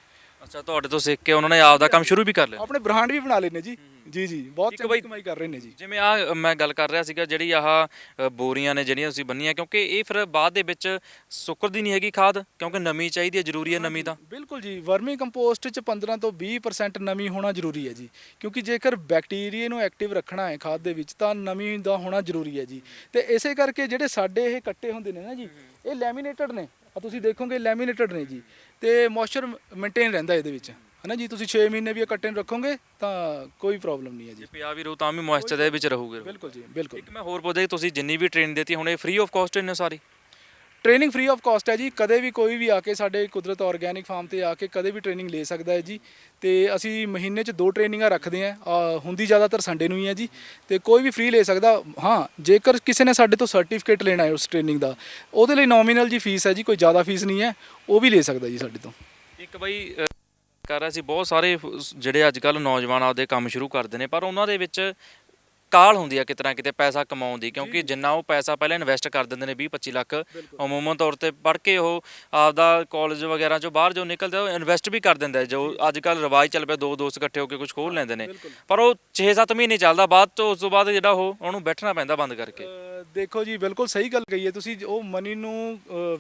ਅੱਛਾ ਤੁਹਾਡੇ ਤੋਂ ਸਿੱਖ ਕੇ ਉਹਨਾਂ ਨੇ ਆਪ ਦਾ ਕੰਮ ਸ਼ੁਰੂ ਵੀ ਕਰ ਲਿਆ। ਆਪਣੇ ਬ੍ਰਾਂਡ ਵੀ ਬਣਾ ਲਏ ਨੇ ਜੀ ਜੀ ਜੀ ਬਹੁਤ ਚੰਗੀ ਕਮਾਈ ਕਰ ਰਹੇ ਨੇ ਜੀ। ਜਿਵੇਂ ਆ ਮੈਂ ਗੱਲ ਕਰ ਰਿਹਾ ਸੀਗਾ ਜਿਹੜੀ ਆਹ ਬੋਰੀਆਂ ਨੇ ਜਿਹੜੀਆਂ ਤੁਸੀਂ ਬੰਨੀਆਂ ਕਿਉਂਕਿ ਇਹ ਫਿਰ ਬਾਅਦ ਦੇ ਵਿੱਚ ਸੁੱਕਦੀ ਨਹੀਂ ਹੈਗੀ ਖਾਦ ਕਿਉਂਕਿ ਨਮੀ ਚਾਹੀਦੀ ਹੈ ਜ਼ਰੂਰੀ ਹੈ ਨਮੀ ਤਾਂ। ਬਿਲਕੁਲ ਜੀ ਵਰਮੀ ਕੰਪੋਸਟ ਚ 15 ਤੋਂ 20% ਨਮੀ ਹੋਣਾ ਜ਼ਰੂਰੀ ਹੈ ਜੀ। ਕਿਉਂਕਿ ਜੇਕਰ ਬੈਕਟੀਰੀਆ ਨੂੰ ਐਕਟਿਵ ਰੱਖਣਾ ਹੈ ਖਾਦ ਦੇ ਵਿੱਚ ਤਾਂ ਨਮੀ ਦਾ ਹੋਣਾ ਜ਼ਰੂਰੀ ਹੈ ਜੀ। ਤੇ ਇਸੇ ਕਰਕੇ ਜਿਹੜੇ ਸਾਡੇ ਇਹ ਕੱਟੇ ਹੁੰਦੇ ਨੇ ਨਾ ਜੀ ਇਹ ਲੈਮੀਨੇਟਡ ਨੇ। ਆ ਤੁਸੀਂ ਦੇਖੋਗੇ ਲੈਮੀਨੇਟਡ ਨੇ ਜੀ। ਤੇ ਮੋਇਸਚਰ ਮੇਨਟੇਨ ਰਹਿੰਦਾ ਇਹਦੇ ਵਿੱਚ। ਹਨਾ ਜੀ ਤੁਸੀਂ 6 ਮਹੀਨੇ ਵੀ ਇਹ ਕੱਟੇ ਨੂੰ ਰੱਖੋਗੇ ਤਾਂ ਕੋਈ ਪ੍ਰੋਬਲਮ ਨਹੀਂ ਹੈ ਜੀ। ਜੇ ਪਿਆ ਵੀ ਰਹੂ ਤਾਂ ਵੀ ਮੋਇਸਚਰ ਦੇ ਵਿੱਚ ਰਹੂਗੇ। ਬਿਲਕੁਲ ਜੀ ਬਿਲਕੁਲ। ਇੱਕ ਮੈਂ ਹੋਰ ਪੁੱਛਦਾ ਕਿ ਤੁਸੀਂ ਜਿੰਨੀ ਵੀ ਟ੍ਰੇਨ ਦਿੱਤੀ ਹੁਣ ਇਹ ਫ੍ਰੀ ਆਫ ਕਾਸਟ ਨੇ ਸਾਰੀ? ਟ੍ਰੇਨਿੰਗ ਫ੍ਰੀ ਆਫ ਕਾਸਟ ਹੈ ਜੀ। ਕਦੇ ਵੀ ਕੋਈ ਵੀ ਆ ਕੇ ਸਾਡੇ ਕੁਦਰਤ ਆਰਗੈਨਿਕ ਫਾਰਮ ਤੇ ਆ ਕੇ ਕਦੇ ਵੀ ਟ੍ਰੇਨਿੰਗ ਲੈ ਸਕਦਾ ਹੈ ਜੀ। ਤੇ ਅਸੀਂ ਮਹੀਨੇ 'ਚ ਦੋ ਟ੍ਰੇਨਿੰਗਾਂ ਰੱਖਦੇ ਆ, ਹੁੰਦੀ ਜ਼ਿਆਦਾਤਰ ਸੰਡੇ ਨੂੰ ਹੀ ਹੈ ਜੀ। ਤੇ ਕੋਈ ਵੀ ਫ੍ਰੀ ਲੈ ਸਕਦਾ। ਹਾਂ, ਜੇਕਰ ਕਿਸੇ ਨੇ ਸਾਡੇ ਤੋਂ ਸਰਟੀਫਿਕੇਟ ਲੈਣਾ ਹੈ ਉਸ ਟ੍ਰੇਨਿੰਗ ਦਾ, ਉਹਦੇ ਲਈ ਨੋਮੀਨਲ ਜੀ ਫੀਸ ਹੈ ਜੀ। ਕੋਈ ਜ਼ਿਆਦਾ ਫੀਸ ਨਹੀਂ ਹੈ। ਉਹ ਵੀ ਲੈ ਸਕਦਾ ਜੀ ਸਾਡੇ ਤੋਂ। ਇੱਕ ਬਈ ਕਰ ਰਿਹਾ ਸੀ। ਬਹੁਤ ਸਾਰੇ ਜਿਹੜੇ ਅੱਜ ਕੱਲ ਨੌਜਵਾਨ ਆਪਦੇ ਕੰਮ ਸ਼ੁਰੂ ਕਰਦੇ ਨੇ। ਪਰ ਉਹਨਾਂ ਦੇ ਵਿੱਚ ਕਾਲ ਹੁੰਦੀ ਆ ਕਿਤਨਾ ਕਿਤੇ ਪੈਸਾ ਕਮਾਉਣ ਦੀ ਕਿਉਂਕਿ ਜਿੰਨਾ ਉਹ ਪੈਸਾ ਪਹਿਲਾਂ ਇਨਵੈਸਟ ਕਰ ਦਿੰਦੇ ਨੇ 20 25 ਲੱਖ ਅਮੂਮਨ ਤੌਰ ਤੇ ਪੜ੍ਹ ਕੇ ਉਹ ਆਪਦਾ ਕਾਲਜ ਵਗੈਰਾ ਚੋਂ ਬਾਹਰ ਜੋ ਨਿਕਲਦੇ ਉਹ ਇਨਵੈਸਟ ਵੀ ਕਰ ਦਿੰਦਾ ਜੋ ਅੱਜ ਕੱਲ ਰਿਵਾਜ ਚੱਲ ਪਿਆ ਦੋ ਦੋਸਤ ਇਕੱਠੇ ਹੋ ਕੇ ਕੁਝ ਖੋਲ ਲੈਂਦੇ ਨੇ। ਪਰ ਉਹ 6-7 ਮਹੀਨੇ ਚੱਲਦਾ ਬਾਅਦ ਤੋਂ ਉਸ ਤੋਂ ਬਾਅਦ ਜਿਹੜਾ ਉਹ ਉਹਨੂੰ ਬੈਠਣਾ ਪੈਂਦਾ ਬੰਦ ਕਰਕੇ। ਦੇਖੋ ਜੀ ਬਿਲਕੁਲ ਸਹੀ ਗੱਲ ਕਹੀ ਹੈ ਤੁਸੀਂ ਉਹ ਮਨੀ ਨੂੰ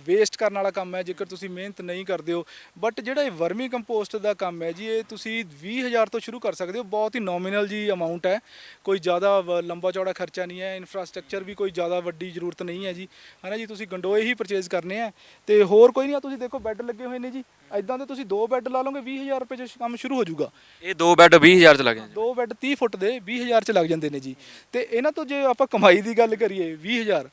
ਵੇਸਟ ਕਰਨ ਵਾਲਾ ਕੰਮ ਹੈ ਜੇਕਰ ਤੁਸੀਂ ਮਿਹਨਤ ਨਹੀਂ ਕਰਦੇ ਹੋ। ਬਟ ਜਿਹੜਾ ਇਹ ਵਰਮੀ ਕੰਪੋਸਟ ਦਾ ਕੰਮ ਹੈ ਜੀ ਇਹ ਤੁਸੀਂ 20000 ਤੋਂ ਸ਼ੁਰੂ ਕਰ ਸਕਦੇ ਹੋ ਬਹੁਤ ਹੀ ਨੋਮੀਨਲ ਜੀ ਅਮਾਉਂਟ ਹੈ। ਕੋਈ ਜ਼ਿਆਦਾ ਲੰਬਾ ਚੌੜਾ ਖਰਚਾ ਨਹੀਂ ਹੈ ਇਨਫਰਾਸਟ੍ਰਕਚਰ ਵੀ ਕੋਈ ਜ਼ਿਆਦਾ ਵੱਡੀ ਜ਼ਰੂਰਤ ਨਹੀਂ ਹੈ ਜੀ। ਹਨਾ ਜੀ ਤੁਸੀਂ ਗੰਡੋਏ ਹੀ ਪਰਚੇਜ਼ ਕਰਨੇ ਆ ਤੇ ਹੋਰ ਕੋਈ ਨਹੀਂ ਆ ਤੁਸੀਂ ਦੇਖੋ ਬੈੱਡ ਲੱਗੇ ਹੋਏ ਨੇ ਜੀ। ਐਦਾਂ ਦੇ ਤੁਸੀਂ ਦੋ ਬੈੱਡ ਲਾ ਲਓਗੇ 20000 ਰੁਪਏ 'ਚ ਕੰਮ ਸ਼ੁਰੂ ਹੋ ਜਾਊਗਾ। ਇਹ ਦੋ ਬੈੱਡ 20000 ਚ ਲੱਗ ਜਾਂਦੇ ਦੋ ਬੈੱਡ 30 ਫੁੱਟ ਦੇ 20000 ਚ ਲੱਗ ਜਾਂਦੇ ਨੇ ਜੀ। ਤੇ ਇਹਨਾਂ ਤੋਂ ਜੇ ਆਪਾਂ ਕਮਾਈ ਦੀ ਗੱਲ ਕਰੀਏ 20000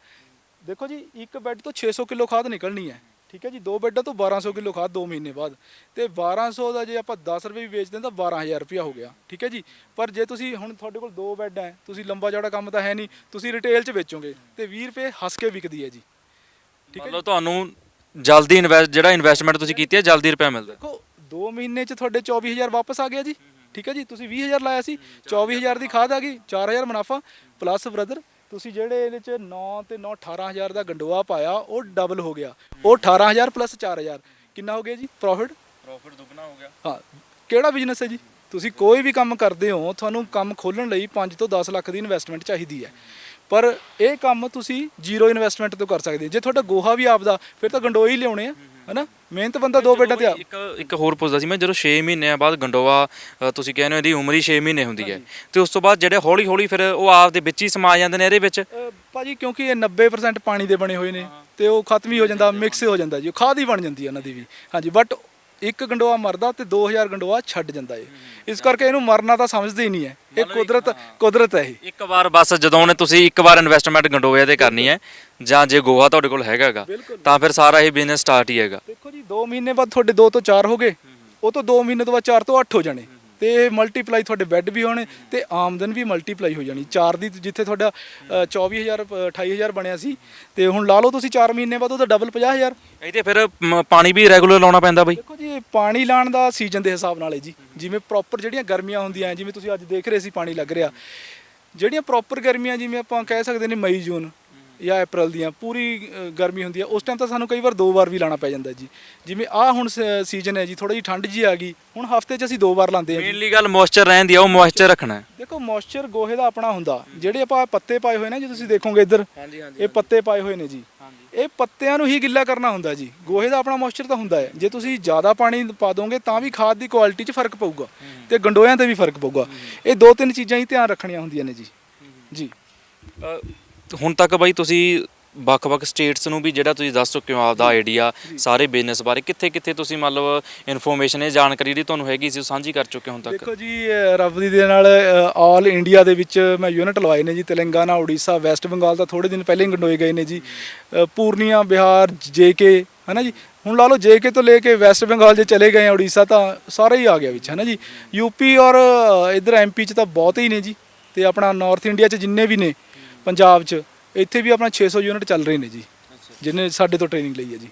ਦੇਖੋ ਜੀ ਇੱਕ ਬੈੱਡ ਤੋਂ 600 ਕਿਲੋ ਖਾਦ ਨਿਕਲਣੀ ਹੈ। ਠੀਕ ਹੈ ਜੀ ਦੋ ਬੈੱਡਾਂ ਤੋਂ 1200 ਕਿਲੋ ਖਾਦ 2 ਮਹੀਨੇ ਬਾਅਦ। ਤੇ 1200 ਦਾ ਜੇ ਆਪਾਂ 10 ਰੁਪਏ ਵੀ ਵੇਚਦੇ ਹਾਂ ਤਾਂ 12000 ਰੁਪਇਆ ਹੋ ਗਿਆ ਠੀਕ ਹੈ ਜੀ। ਪਰ ਜੇ ਤੁਸੀਂ ਹੁਣ ਤੁਹਾਡੇ ਕੋਲ ਦੋ ਬੈੱਡ ਹੈ ਤੁਸੀਂ ਲੰਬਾ ਚੌੜਾ ਕੰਮ ਤਾਂ ਹੈ ਨਹੀਂ ਤੁਸੀਂ ਰਿਟੇਲ 'ਚ ਵੇਚੋਗੇ ਤੇ 20 ਰੁਪਏ ਹੱਸ ਕੇ ਵਿਕਦੀ ਹੈ ਜੀ ਠੀਕ ਹੈ ਮੰਨ ਲਓ ਤੁਹਾਨੂੰ ਜਲਦੀ ਇਨਵੈਸਟ ਜਿਹੜਾ ਇਨਵੈਸਟਮੈਂਟ ਤੁਸੀਂ ਕੀਤੀ ਹੈ ਜਲਦੀ ਰੁਪਏ ਮਿਲਦਾ ਦੇਖੋ 2 ਮਹੀਨੇ 'ਚ ਤੁਹਾਡੇ 24000 ਵਾਪਸ ਆ ਗਿਆ ਜੀ ਠੀਕ ਹੈ ਜੀ। ਤੁਸੀਂ 20000 ਲਾਇਆ ਸੀ 24000 ਦੀ ਖਾਦ ਆ ਗਈ 4000 ਮੁਨਾਫਾ ਪਲੱਸ ਬ੍ਰਦਰ ਤੁਸੀਂ ਜਿਹੜੇ ਇਹਦੇ 'ਚ 9 ਤੇ 9 18000 ਦਾ ਗੰਡੋਆ ਪਾਇਆ ਉਹ ਡਬਲ ਹੋ ਗਿਆ। ਉਹ 18000 ਪਲੱਸ 4000 ਕਿੰਨਾ ਹੋ ਗਿਆ ਜੀ? ਪ੍ਰੋਫਿਟ ਪ੍ਰੋਫਿਟ ਦੁੱਗਣਾ ਹੋ ਗਿਆ। ਹਾਂ। ਕਿਹੜਾ ਬਿਜ਼ਨਸ ਹੈ ਜੀ? ਤੁਸੀਂ ਕੋਈ ਵੀ ਕੰਮ ਕਰਦੇ ਹੋ ਤੁਹਾਨੂੰ ਕੰਮ ਖੋਲਣ ਲਈ 5 ਤੋਂ 10 ਲੱਖ ਦੀ ਇਨਵੈਸਟਮੈਂਟ ਚਾਹੀਦੀ ਹੈ। ਪਰ ਇਹ ਕੰਮ ਤੁਸੀਂ ਜ਼ੀਰੋ ਇਨਵੈਸਟਮੈਂਟ ਤੋਂ ਕਰ ਸਕਦੇ ਜੇ ਤੁਹਾਡਾ ਗੋਹਾ ਵੀ ਆਪਦਾ ਫਿਰ ਤਾਂ ਗੰਡੋਏ ਹੀ ਲਿਆਉਣੇ ਆ। ਹਨਾ? ਮਿਹਨਤ ਬੰਦਾ ਦੋ ਬੈੱਡਾਂ ਤੇ ਆ। ਇੱਕ ਇੱਕ ਹੋਰ ਪੁੱਛਦਾ ਸੀ ਮੈਂ ਜਦੋਂ 6 ਮਹੀਨਿਆਂ ਬਾਅਦ ਗੰਡੋਆ ਅ, ਤੁਸੀਂ ਕਹਿੰਦੇ ਹੋ ਇਹਦੀ ਉਮਰ ਹੀ 6 ਮਹੀਨੇ ਹੁੰਦੀ ਹੈ। ਤੇ ਉਸ ਤੋਂ ਬਾਅਦ ਜਿਹੜੇ ਹੌਲੀ ਹੌਲੀ ਫਿਰ ਉਹ ਆਪ ਦੇ ਵਿੱਚ ਹੀ ਸਮਾ ਜਾਂਦੇ ਨੇ ਇਹਦੇ ਵਿੱਚ? ਅ, ਭਾਜੀ ਕਿਉਂਕਿ ਇਹ 90% ਪਾਣੀ ਦੇ ਬਣੇ ਹੋਏ ਨੇ ਤੇ ਉਹ ਖਤਮ ਹੀ ਹੋ ਜਾਂਦਾ ਮਿਕਸ ਹੋ ਜਾਂਦਾ ਜੀ। ਉਹ ਖਾਦ ਹੀ ਬਣ ਜਾਂਦੀ ਹੈ ਉਹਨਾਂ ਦੀ ਵੀ। ਹਾਂਜੀ ਬਟ ਇੱਕ ਗੰਡੋਆ ਮਰਦਾ ਤੇ 2000 ਗੰਡੋਆ ਛੱਡ ਜਾਂਦਾ ਏ। ਇਸ ਕਰਕੇ ਇਹਨੂੰ ਮਰਨਾ ਤਾਂ ਸਮਝਦੇ ਹੀ ਨਹੀਂ ਹੈ। ਇਹ ਕੁਦਰਤ ਕੁਦਰਤ ਹੈ ਇਹ। ਇੱਕ ਵਾਰ ਬਸ ਜਦੋਂ ਨੇ ਤੁਸੀਂ ਇੱਕ ਵਾਰ ਇਨਵੈਸਟਮੈਂਟ ਗੰਡੋਏ ਤੇ ਕਰਨੀ ਹੈ ਜਾਂ ਜੇ ਗੋਹਾ ਤੁਹਾਡੇ ਕੋਲ ਹੈਗਾਗਾ। ਤਾਂ ਫਿਰ ਸਾਰਾ ਇਹ ਬਿਜ਼ਨਸ ਸਟਾਰਟ ਹੀ ਹੈਗਾ। ਦੇਖੋ ਜੀ 2 ਮਹੀਨੇ ਬਾਅਦ ਤੁਹਾਡੇ 2 ਤੋਂ 4 ਹੋ ਗਏ। ਉਹ ਤੋਂ 2 ਮਹੀਨੇ ਤੋਂ ਬਾਅਦ 4 ਤੋਂ 8 ਹੋ ਜਾਣੇ। ਤੇ ਮਲਟੀਪਲਾਈ ਤੁਹਾਡੇ ਬੈੱਡ ਵੀ ਹੋਣੇ ਤੇ ਆਮਦਨ ਵੀ ਮਲਟੀਪਲਾਈ ਹੋ ਜਾਣੀ। 4 ਦੀ ਜਿੱਥੇ ਤੁਹਾਡਾ ਅ, 24000 ਅ, 28000 ਬਣਿਆ ਸੀ ਤੇ ਹੁਣ ਲਾ ਲਓ ਤੁਸੀਂ 4 ਮਹੀਨੇ ਬਾਅਦ ਉਹਦਾ ਡਬਲ 50000 ਇਹਦੇ ਫਿਰ ਮ, ਪਾਣੀ ਵੀ ਰੈਗੂਲਰ ਲਾਉਣਾ ਪੈਂਦਾ ਬਈ। ਦੇਖੋ ਜੀ ਪਾਣੀ ਲਾਣ ਦਾ ਸੀਜ਼ਨ ਦੇ ਹਿਸਾਬ ਨਾਲ ਹੈ ਜੀ। ਜਿਵੇਂ ਪ੍ਰੋਪਰ ਜਿਹੜੀਆਂ ਗਰਮੀਆਂ ਹੁੰਦੀਆਂ ਹੈ, ਜਿਵੇਂ ਤੁਸੀਂ ਅੱਜ ਦੇਖ ਰਹੇ ਸੀ ਪਾਣੀ ਲੱਗ ਰਿਹਾ। ਜਿਹੜੀਆਂ ਪ੍ਰੋਪਰ ਗਰਮੀਆਂ ਜਿਵੇਂ ਆਪਾਂ ਕਹਿ ਸਕਦੇ ਨੇ ਮਈ ਜੂਨ ਜਾਂ ਅਪ੍ਰੈਲ ਦੀਆਂ ਪੂਰੀ ਅ, ਗਰਮੀ ਹੁੰਦੀ ਹੈ ਉਸ ਟਾਈਮ ਤਾਂ ਸਾਨੂੰ ਕਈ ਵਾਰ ਦੋ ਵਾਰ ਵੀ ਲਾਣਾ ਪੈ ਜਾਂਦਾ ਜੀ। ਜਿਵੇਂ ਆ ਹੁਣ ਸੀਜ਼ਨ ਹੈ ਜੀ ਥੋੜਾ ਜੀ ਠੰਡ ਜੀ ਆ ਗਈ ਹੁਣ ਹਫ਼ਤੇ 'ਚ ਅਸੀਂ ਦੋ ਵਾਰ ਲਾਉਂਦੇ ਹਾਂ ਜੀ। ਮੇਨਲੀ ਗੱਲ ਮੋਇਸਚਰ ਰਹਿੰਦੀ ਆ ਉਹ ਮੋਇਸਚਰ ਰੱਖਣਾ ਹੈ। ਦੇਖੋ ਮੋਇਸਚਰ ਗੋਹੇ ਦਾ ਆਪਣਾ ਹੁੰਦਾ। ਜਿਹੜੇ ਆਪਾਂ ਪੱਤੇ ਪਾਏ ਹੋਏ ਨੇ ਜੀ ਤੁਸੀਂ ਦੇਖੋਗੇ ਇੱਧਰ ਹਾਂਜੀ ਇਹ ਪੱਤੇ ਪਾਏ ਹੋਏ ਨੇ ਜੀ। ਇਹ ਪੱਤਿਆਂ ਨੂੰ ਹੀ ਗਿੱਲਾ ਕਰਨਾ ਹੁੰਦਾ ਜੀ। ਗੋਹੇ ਦਾ ਆਪਣਾ ਮੋਇਸਚਰ ਤਾਂ ਹੁੰਦਾ ਹੈ। ਜੇ ਤੁਸੀਂ ਜ਼ਿਆਦਾ ਪਾਣੀ ਪਾ ਦੋਗੇ ਤਾਂ ਵੀ ਖਾਦ ਦੀ ਕੁਆਲਿਟੀ 'ਚ ਫ਼ਰਕ ਪਊਗਾ ਤੇ ਗੰਡੋਇਆਂ ਤੇ ਵੀ ਫ਼ਰਕ ਪਊਗਾ। ਇਹ ਦੋ ਤਿੰਨ ਚੀਜ਼ਾਂ ਹੀ ਧਿਆਨ ਰੱਖਣੀਆਂ ਹੁੰਦੀਆਂ ਨੇ ਜੀ। ਜੀ। ਹੁਣ ਤੱਕ ਬਈ ਤੁਸੀਂ ਵੱਖ-ਵੱਖ ਸਟੇਟਸ ਨੂੰ ਵੀ ਜਿਹੜਾ ਤੁਸੀਂ ਦੱਸ ਚੁੱਕੇ ਹੋ ਆਪਦਾ ਆਈਡੀਆ ਸਾਰੇ ਬਿਜ਼ਨਸ ਬਾਰੇ ਕਿੱਥੇ-ਕਿੱਥੇ ਤੁਸੀਂ ਮਤਲਬ ਇਨਫੋਰਮੇਸ਼ਨ ਇਹ ਜਾਣਕਾਰੀ ਜਿਹੜੀ ਤੁਹਾਨੂੰ ਹੈਗੀ ਸੀ ਉਹ ਸਾਂਝੀ ਕਰ ਚੁੱਕੇ ਹੋ ਹੁਣ ਤੱਕ? ਦੇਖੋ ਜੀ ਰੱਬ ਦੀ ਦੇ ਨਾਲ ਆਲ ਇੰਡੀਆ ਦੇ ਵਿੱਚ ਮੈਂ ਯੂਨਿਟ ਲਵਾਏ ਨੇ ਜੀ ਤੇਲੰਗਾਨਾ ਉੜੀਸਾ ਵੈਸਟ ਬੰਗਾਲ ਤਾਂ ਥੋੜੇ ਦਿਨ ਪਹਿਲੇ ਹੀ ਗੰਡੋਏ ਗਏ ਨੇ ਜੀ। ਪੂਰਨੀਆ ਬਿਹਾਰ ਜੇਕੇ ਹਨਾ ਜੀ? ਹੁਣ ਲਾ ਲਓ ਜੇਕੇ ਤੋਂ ਲੈ ਕੇ ਵੈਸਟ ਬੰਗਾਲ ਜੇ ਚਲੇ ਗਏ ਉੜੀਸਾ ਤਾਂ ਸਾਰਾ ਹੀ ਆ ਗਿਆ ਵਿੱਚ ਹਨਾ ਜੀ? ਯੂਪੀ ਔਰ ਇੱਧਰ ਐਮਪੀ ਚ ਤਾਂ ਬਹੁਤ ਹੀ ਨੇ ਜੀ। ਤੇ ਆਪਣਾ ਨਾਰਥ ਇੰਡੀਆ ਚ ਜਿੰਨੇ ਵੀ ਨੇ ਪੰਜਾਬ ਚ ਇੱਥੇ ਵੀ ਆਪਣਾ 600 ਯੂਨਿਟ ਚੱਲ ਰਹੇ ਨੇ ਜੀ। ਜਿਨੇ ਸਾਡੇ ਤੋਂ ਟ੍ਰੇਨਿੰਗ ਲਈ ਹੈ ਜੀ।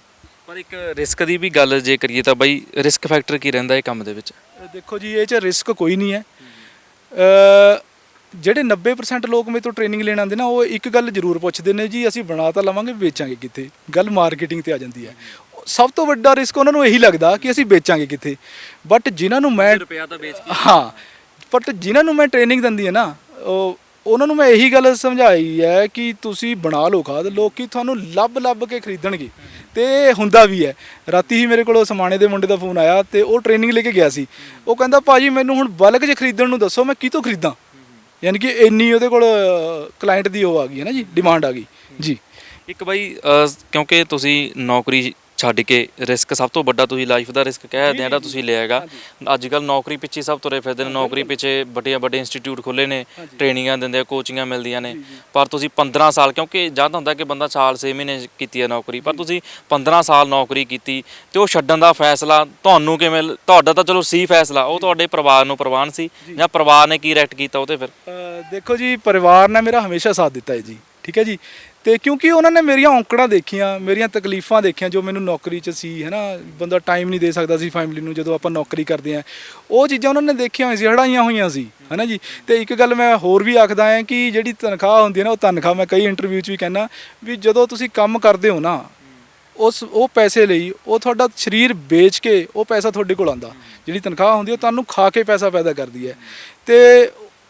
ਪਰ ਇੱਕ ਰਿਸਕ ਦੀ ਵੀ ਗੱਲ ਜੇ ਕਰੀਏ ਤਾਂ ਬਾਈ ਰਿਸਕ ਫੈਕਟਰ ਕੀ ਰਹਿੰਦਾ ਇਹ ਕੰਮ ਦੇ ਵਿੱਚ? ਦੇਖੋ ਜੀ ਇਹ ਚ ਰਿਸਕ ਕੋਈ ਨਹੀਂ ਹੈ। ਜਿਹੜੇ 90% ਲੋਕ ਮੇਰੇ ਤੋਂ ਟ੍ਰੇਨਿੰਗ ਲੈਣ ਆਉਂਦੇ ਨਾ ਉਹ ਇੱਕ ਗੱਲ ਜ਼ਰੂਰ ਪੁੱਛਦੇ ਨੇ ਜੀ ਅਸੀਂ ਬਣਾ ਤਾਂ ਲਵਾਂਗੇ ਵੇਚਾਂਗੇ ਕਿੱਥੇ? ਗੱਲ ਮਾਰਕੀਟਿੰਗ ਤੇ ਆ ਜਾਂਦੀ ਹੈ। ਸਭ ਤੋਂ ਵੱਡਾ ਰਿਸਕ ਉਹਨਾਂ ਨੂੰ ਇਹੀ ਲੱਗਦਾ ਕਿ ਅਸੀਂ ਵੇਚਾਂਗੇ ਕਿੱਥੇ? ਬਟ ਜਿਨ੍ਹਾਂ ਨੂੰ ਮੈਂ ਰੁਪਿਆ ਤਾਂ ਵੇਚ ਹਾਂ ਬਟ ਜਿਨ੍ਹਾਂ ਨੂੰ ਮੈਂ ਟ੍ਰੇਨਿੰਗ ਦਿੰਦੀ ਹੈ ਨਾ ਉਹ ਉਹਨਾਂ ਨੂੰ ਮੈਂ ਇਹੀ ਗੱਲ ਸਮਝਾਈ ਹੈ ਕਿ ਤੁਸੀਂ ਬਣਾ ਲਓ ਖਾਦ ਲੋਕੀ ਤੁਹਾਨੂੰ ਲੱਭ ਲੱਭ ਕੇ ਖਰੀਦਣਗੇ। ਤੇ ਹੁੰਦਾ ਵੀ ਹੈ। ਰਾਤੀ ਹੀ ਮੇਰੇ ਕੋਲ ਸਮਾਣੇ ਦੇ ਮੁੰਡੇ ਦਾ ਫੋਨ ਆਇਆ ਤੇ ਉਹ ਟ੍ਰੇਨਿੰਗ ਲੈ ਕੇ ਗਿਆ ਸੀ। ਉਹ ਕਹਿੰਦਾ ਭਾਜੀ ਮੈਨੂੰ ਹੁਣ ਬਲਕ 'ਚ ਖਰੀਦਣ ਨੂੰ ਦੱਸੋ ਮੈਂ ਕਿਤੋਂ ਖਰੀਦਾਂ? ਯਾਨੀ ਕਿ ਇੰਨੀ ਉਹਦੇ ਕੋਲ ਕਲਾਇੰਟ ਦੀ ਉਹ ਆ ਗਈ ਹੈ ਨਾ ਜੀ ਡਿਮਾਂਡ ਆ ਗਈ। ਜੀ। ਇੱਕ ਬਾਈ ਅਹ, ਕਿਉਂਕਿ ਤੁਸੀਂ ਨੌਕਰੀ ਛੱਡ ਕੇ ਰਿਸਕ ਸਭ ਤੋਂ ਵੱਡਾ ਤੁਸੀਂ ਲਾਈਫ ਦਾ ਰਿਸਕ ਕਹਿ ਦਿਆਂ ਜਿਹੜਾ ਤੁਸੀਂ ਲਿਆ ਹੈਗਾ ਅੱਜ ਕੱਲ ਨੌਕਰੀ ਪਿੱਛੇ ਸਭ ਤੁਰੇ ਫਿਰਦੇ ਨੇ ਨੌਕਰੀ ਪਿੱਛੇ ਵੱਡੇ ਵੱਡੇ ਇੰਸਟੀਚਿਊਟ ਖੁੱਲੇ ਨੇ ਟ੍ਰੇਨਿੰਗਾਂ ਦਿੰਦੇ ਆ ਕੋਚਿੰਗਾਂ ਮਿਲਦੀਆਂ ਨੇ। ਪਰ ਤੁਸੀਂ 15 ਸਾਲ ਕਿਉਂਕਿ ਜਦ ਹੁੰਦਾ ਕਿ ਬੰਦਾ ਸਾਲ 6 ਮਹੀਨੇ ਕੀਤੀ ਹੈ ਨੌਕਰੀ ਪਰ ਤੁਸੀਂ 15 ਸਾਲ ਨੌਕਰੀ ਕੀਤੀ ਤੇ ਉਹ ਛੱਡਣ ਦਾ ਫੈਸਲਾ ਤੁਹਾਨੂੰ ਕਿਵੇਂ ਤੁਹਾਡਾ ਤਾਂ ਚਲੋ ਸੀ ਫੈਸਲਾ ਉਹ ਤੁਹਾਡੇ ਪਰਿਵਾਰ ਨੂੰ ਪ੍ਰਵਾਨ ਸੀ ਜਾਂ। ਪਰਿਵਾਰ ਨੇ ਕੀ ਰੈਕਟ ਕੀਤਾ ਉਹ ਤੇ ਫਿਰ ਦੇਖੋ ਜੀ ਪਰਿਵਾਰ ਨੇ ਮੇਰਾ ਹਮੇਸ਼ਾ ਸਾਥ ਦਿੱਤਾ ਹੈ ਜੀ ਠੀਕ ਹੈ ਜੀ। ਤੇ ਕਿਉਂਕਿ ਉਹਨਾਂ ਨੇ ਮੇਰੀਆਂ ਔਂਕੜਾਂ ਦੇਖੀਆਂ, ਮੇਰੀਆਂ ਤਕਲੀਫਾਂ ਦੇਖੀਆਂ, ਜੋ ਮੈਨੂੰ ਨੌਕਰੀ 'ਚ ਸੀ, ਹੈ ਨਾ? ਬੰਦਾ ਟਾਈਮ ਨਹੀਂ ਦੇ ਸਕਦਾ ਸੀ ਫੈਮਿਲੀ ਨੂੰ ਜਦੋਂ ਆਪਾਂ ਨੌਕਰੀ ਕਰਦੇ ਆ ਉਹ ਚੀਜ਼ਾਂ ਉਹਨਾਂ ਨੇ ਦੇਖੀਆਂ ਹੋਈਆਂ ਸੀ, ਹੜਾਈਆਂ ਹੋਈਆਂ ਸੀ, ਹੈ ਨਾ ਜੀ? ਤੇ ਇੱਕ ਗੱਲ ਮੈਂ ਹੋਰ ਵੀ ਆਖਦਾ ਹਾਂ ਕਿ ਜਿਹੜੀ ਤਨਖਾਹ ਹੁੰਦੀ ਹੈ ਨਾ, ਉਹ ਤਨਖਾਹ ਮੈਂ ਕਈ ਇੰਟਰਵਿਊ 'ਚ ਵੀ ਕਹਿੰਦਾ ਵੀ ਜਦੋਂ ਤੁਸੀਂ ਕੰਮ ਕਰਦੇ ਹੋ ਨਾ, ਉਸ, ਉਹ ਪੈਸੇ ਲਈ, ਉਹ ਤੁਹਾਡਾ ਸਰੀਰ ਵੇਚ ਕੇ ਉਹ ਪੈਸਾ ਤੁਹਾਡੇ ਕੋਲ ਆਂਦਾ ਜਿਹੜੀ ਤਨਖਾਹ ਹੁੰਦੀ ਹੈ, ਉਹ ਤੁਹਾਨੂੰ ਖਾ ਕੇ ਪੈਸਾ ਪੈਦਾ ਕਰਦੀ ਹੈ। ਤੇ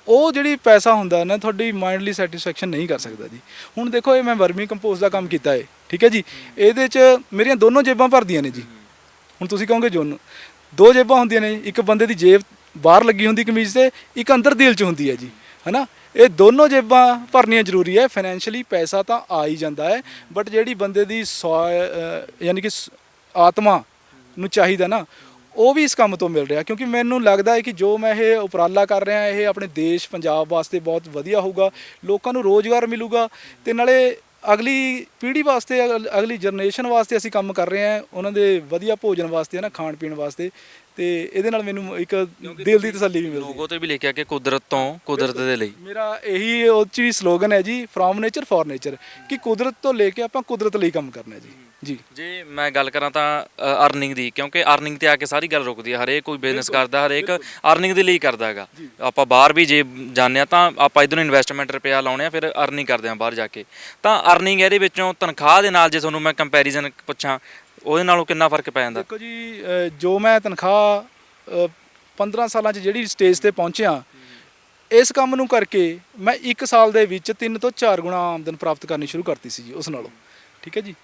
ਉਹ ਜਿਹੜੀ ਪੈਸਾ ਹੁੰਦਾ ਨਾ, ਤੁਹਾਡੀ ਮਾਈਂਡਲੀ ਸੈਟੀਸਫੈਕਸ਼ਨ ਨਹੀਂ ਕਰ ਸਕਦਾ ਜੀ। ਹੁਣ ਦੇਖੋ, ਇਹ ਮੈਂ ਵਰਮੀ ਕੰਪੋਸਟ ਦਾ ਕੰਮ ਕੀਤਾ ਹੈ ਠੀਕ ਹੈ ਜੀ? ਇਹਦੇ 'ਚ ਮੇਰੀਆਂ ਦੋਨੋਂ ਜੇਬਾਂ ਭਰਦੀਆਂ ਨੇ ਜੀ। ਹੁਣ ਤੁਸੀਂ ਕਹੋਗੇ ਜੋਨ, ਦੋ ਜੇਬਾਂ ਹੁੰਦੀਆਂ ਨੇ, ਇੱਕ ਬੰਦੇ ਦੀ ਜੇਬ ਬਾਹਰ ਲੱਗੀ ਹੁੰਦੀ ਕਮੀਜ਼ ਤੇ, ਇੱਕ ਅੰਦਰ ਦਿਲ 'ਚ ਹੁੰਦੀ ਹੈ ਜੀ, ਹਨਾ? ਇਹ ਦੋਨੋਂ ਜੇਬਾਂ ਭਰਨੀਆਂ ਜ਼ਰੂਰੀ ਹੈ ਫਾਈਨੈਂਸ਼ੀਅਲੀ ਪੈਸਾ ਤਾਂ ਆ ਹੀ ਜਾਂਦਾ ਹੈ ਬਟ ਜਿਹੜੀ ਬੰਦੇ ਦੀ ਸੌ- ਯਾਨੀ ਕਿ ਸ- ਆਤਮਾ ਨੂੰ ਚਾਹੀਦਾ ਨਾ ਉਹ ਵੀ ਇਸ ਕੰਮ ਤੋਂ ਮਿਲ ਰਿਹਾ, ਕਿਉਂਕਿ ਮੈਨੂੰ ਲੱਗਦਾ ਹੈ ਕਿ ਜੋ ਮੈਂ ਇਹ ਉਪਰਾਲਾ ਕਰ ਰਿਹਾ, ਇਹ ਆਪਣੇ ਦੇਸ਼, ਪੰਜਾਬ ਵਾਸਤੇ ਬਹੁਤ ਵਧੀਆ ਹੋਊਗਾ, ਲੋਕਾਂ ਨੂੰ ਰੋਜ਼ਗਾਰ ਮਿਲੂਗਾ ਤੇ ਨਾਲੇ ਅਗਲੀ ਪੀੜ੍ਹੀ ਵਾਸਤੇ, ਅਗਲ- ਅਗਲੀ ਜਨਰੇਸ਼ਨ ਵਾਸਤੇ ਅਸੀਂ ਕੰਮ ਕਰ ਰਹੇ ਹਾਂ, ਉਹਨਾਂ ਦੇ ਵਧੀਆ ਭੋਜਨ ਵਾਸਤੇ ਨਾ ਖਾਣ ਪੀਣ ਵਾਸਤੇ। ਤੇ ਇਹਦੇ ਨਾਲ ਮੈਨੂੰ ਇੱਕ ਦਿਲ ਦੀ ਤਸੱਲੀ ਵੀ ਮਿਲਦੀ ਲੋਗੋ ਤੇ ਵੀ ਲਿਖਿਆ ਕਿ ਕੁਦਰਤ ਤੋਂ ਕੁਦਰਤ ਦੇ ਲਈ। ਮੇਰਾ ਇਹੀ ਉਹ 'ਚ ਵੀ ਸਲੋਗਨ ਹੈ ਜੀ ਫਰੋਮ ਨੇਚਰ ਫॉर ਨੇਚਰ ਕਿ ਕੁਦਰਤ ਤੋਂ ਲੈ ਕੇ ਆਪਾਂ ਕੁਦਰਤ ਲਈ ਕੰਮ ਕਰਨਾ ਹੈ ਜੀ। ਜੀ। ਜੇ ਮੈਂ ਗੱਲ ਕਰਾਂ ਤਾਂ ਅਰਨਿੰਗ ਦੀ ਕਿਉਂਕਿ ਅਰਨਿੰਗ ਤੇ ਆ ਕੇ ਸਾਰੀ ਗੱਲ ਰੁਕਦੀ ਹੈ। ਹਰੇਕ ਕੋਈ ਬਿਜ਼ਨਸ ਕਰਦਾ ਹਰੇਕ ਅਰਨਿੰਗ ਦੇ ਲਈ ਕਰਦਾ ਹੈਗਾ। ਆਪਾਂ ਬਾਹਰ ਵੀ ਜੇ ਜਾਂਦੇ ਆ ਤਾਂ ਆਪਾਂ ਇਧਰੋਂ ਇਨਵੈਸਟਮੈਂਟ ਰੁਪਿਆ ਲਾਉਣੇ ਆ ਫਿਰ ਅਰਨਿੰਗ ਕਰਦੇ ਆ ਬਾਹਰ ਜਾ ਕੇ। ਤਾਂ ਅਰਨਿੰਗ ਇਹਦੇ ਵਿੱਚੋਂ ਤਨਖਾਹ ਦੇ ਨਾਲ ਜੇ ਤੁਹਾਨੂੰ ਮੈਂ ਕੰਪੈਰੀਜ਼ਨ ਪੁੱਛਾਂ ਉਹਦੇ ਨਾਲੋਂ ਕਿੰਨਾ ਫ਼ਰਕ ਪੈ ਜਾਂਦਾ? ਦੇਖੋ ਜੀ ਅ, ਜੋ ਮੈਂ ਤਨਖਾਹ ਅ, 15 ਸਾਲਾਂ 'ਚ ਜਿਹੜੀ ਸਟੇਜ ਤੇ ਪਹੁੰਚਿਆ ਇਸ ਕੰਮ ਨੂੰ ਕਰਕੇ ਮੈਂ 1 ਸਾਲ ਦੇ ਵਿੱਚ 3 ਤੋਂ 4 ਗੁਣਾ ਆਮਦਨ ਪ੍ਰਾਪਤ ਕਰਨੀ ਸ਼ੁਰੂ ਕਰਤੀ ਸੀ ਜੀ ਉਸ ਨਾਲੋਂ। ਠੀਕ ਹੈ ਜੀ?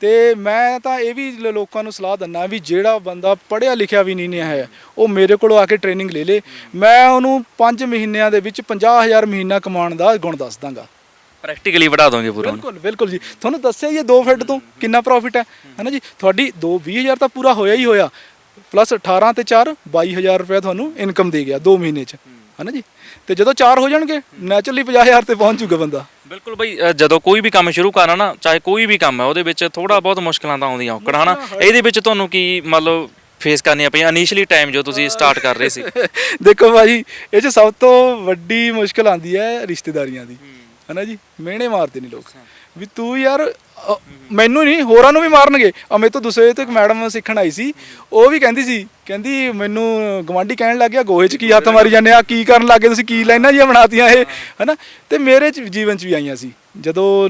ਤੇ ਮੈਂ ਤਾਂ ਇਹ ਵੀ ਲ- ਲੋਕਾਂ ਨੂੰ ਸਲਾਹ ਦਿੰਦਾ ਵੀ ਜਿਹੜਾ ਬੰਦਾ ਪੜ੍ਹਿਆ ਲਿਖਿਆ ਵੀ ਨਹੀਂ ਹੈ ਉਹ ਮੇਰੇ ਕੋਲੋਂ ਆ ਕੇ ਟ੍ਰੇਨਿੰਗ ਲੈ ਲੇ। ਮੈਂ ਉਹਨੂੰ 5 ਮਹੀਨਿਆਂ ਦੇ ਵਿੱਚ 50000 ਮਹੀਨਾ ਕਮਾਉਣ ਦਾ ਗੁਣ ਦੱਸ ਦਾਂਗਾ। ਪ੍ਰੈਕਟੀਕਲੀ ਵਧਾ ਦੋਗੇ ਪੂਰਾ ਉਹਨੂੰ। ਬਿਲਕੁਲ ਬਿਲਕੁਲ ਜੀ। ਤੁਹਾਨੂੰ ਦੱਸਿਆ ਇਹ 2 ਫੈਟ ਤੋਂ ਕਿੰਨਾ ਪ੍ਰੋਫਿਟ ਹੈ। ਹੈਨਾ ਜੀ? ਤੁਹਾਡੀ 2 20000 ਤਾਂ ਪੂਰਾ ਹੋਇਆ ਹੀ ਹੋਇਆ। ਪਲੱਸ 18 ਤੇ 4 22000 ਰੁਪਏ ਤੁਹਾਨੂੰ ਇਨਕਮ ਦੇ ਗਿਆ 2 ਮਹੀਨੇ ਚ। ਹੈਨਾ ਜੀ? ਤੇ ਜਦੋਂ 4 ਹੋ ਜਾਣਗੇ ਨੈਚੁਰਲੀ 50000 ਤੇ ਪਹੁੰਚ ਜੂਗਾ ਬੰਦਾ। ਬਿਲਕੁਲ ਬਈ ਅ, ਜਦੋਂ ਕੋਈ ਵੀ ਕੰਮ ਸ਼ੁਰੂ ਕਰਨਾ ਨਾ ਚਾਹੇ ਕੋਈ ਵੀ ਕੰਮ ਹੈ ਉਹਦੇ ਵਿੱਚ ਥੋੜਾ ਬਹੁਤ ਮੁਸ਼ਕਲਾਂ ਤਾਂ ਆਉਂਦੀਆਂ ਔਕੜ ਹਨਾ? ਇਹਦੇ ਵਿੱਚ ਤੁਹਾਨੂੰ ਕੀ ਮਤਲਬ ਫੇਸ ਕਰਨੀਆਂ ਪਈਆਂ ਇਨੀਸ਼ੀਅਲੀ ਟਾਈਮ ਜੋ ਤੁਸੀਂ ਸਟਾਰਟ ਕਰ ਰਹੇ ਸੀ। ਦੇਖੋ ਭਾਜੀ ਇਹ ਚ ਸਭ ਤੋਂ ਵੱਡੀ ਮੁਸ਼ਕਲ ਆਂਦੀ ਹੈ ਰਿਸ਼ਤੇਦਾਰੀਆਂ ਦੀ। ਹੈਨਾ ਜੀ? ਮਿਹਣੇ ਮਾਰਦੇ ਨੇ ਲੋਕ। ਵੀ ਤੂੰ ਯਾਰ ਅ, ਮੈਨੂੰ ਨਹੀਂ ਹੋਰਾਂ ਨੂੰ ਵੀ ਮਾਰਨਗੇ। ਆ ਮੇਰੇ ਤੋਂ ਦੂਸਰੇ ਤੋਂ ਇੱਕ ਮੈਡਮ ਸਿੱਖਣ ਆਈ ਸੀ। ਉਹ ਵੀ ਕਹਿੰਦੀ ਸੀ ਕਹਿੰਦੀ ਮੈਨੂੰ ਗਵਾਂਢੀ ਕਹਿਣ ਲੱਗ ਗਿਆ ਗੋਹੇ 'ਚ ਕੀ ਹੱਥ ਮਾਰੀ ਜਾਂਦੇ ਆ ਕੀ ਕਰਨ ਲੱਗੇ ਤੁਸੀਂ ਕੀ ਲਾਈਨਾਂ ਜੀਆਂ ਬਣਾਤੀਆਂ ਇਹ ਹੈਨਾ? ਤੇ ਮੇਰੇ ਚ ਜੀਵਨ 'ਚ ਵੀ ਆਈਆਂ ਸੀ। ਜਦੋਂ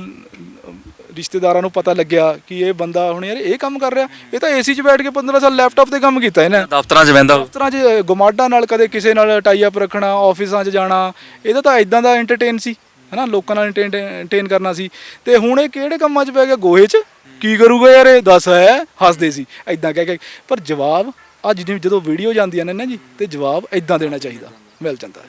ਰਿਸ਼ਤੇਦਾਰਾਂ ਨੂੰ ਪਤਾ ਲੱਗਿਆ ਕਿ ਇਹ ਬੰਦਾ ਹੁਣ ਯਾਰ ਇਹ ਕੰਮ ਕਰ ਰਿਹਾ ਇਹ ਤਾਂ ਏਸੀ 'ਚ ਬੈਠ ਕੇ 15 ਸਾਲ ਲੈਪਟਾਪ ਤੇ ਕੰਮ ਕੀਤਾ ਇਹਨੇ। ਦਫ਼ਤਰਾਂ 'ਚ ਬਹਿੰਦਾ ਦਫ਼ਤਰਾਂ 'ਚ ਗੁਮਾਡਾ ਨਾਲ ਕਦੇ ਕਿਸੇ ਨਾਲ ਟਾਈ ਅਪ ਰੱਖਣਾ ਆਫਿਸਾਂ 'ਚ ਜਾਣਾ ਇਹਦਾ ਤਾਂ ਇਦਾਂ ਦਾ ਐਂਟਰਟੇਨ ਸੀ। ਹਨਾ ਲੋਕਾਂ ਨਾਲ ਐਂਟਰਟੇਨ ਕਰਨਾ ਸੀ। ਤੇ ਹੁਣ ਇਹ ਕਿਹੜੇ ਕੰਮਾਂ 'ਚ ਪੈ ਗਿਆ? ਗੋਹੇ 'ਚ? ਕੀ ਕਰੂਗਾ ਯਾਰ ਇਹ? ਦੱਸ ਹੈ ਹੱਸਦੇ ਸੀ। ਇਦਾਂ ਕਹਿ ਕੇ। ਪਰ ਜਵਾਬ ਅੱਜ ਜਿਵੇਂ ਜਦੋਂ ਵੀਡੀਓ ਜਾਂਦੀਆਂ ਨੇ ਨਾ ਜੀ ਤੇ ਜਵਾਬ ਇਦਾਂ ਦੇਣਾ ਚਾਹੀਦਾ। ਮਿਲ ਜਾਂਦਾ ਹੈ।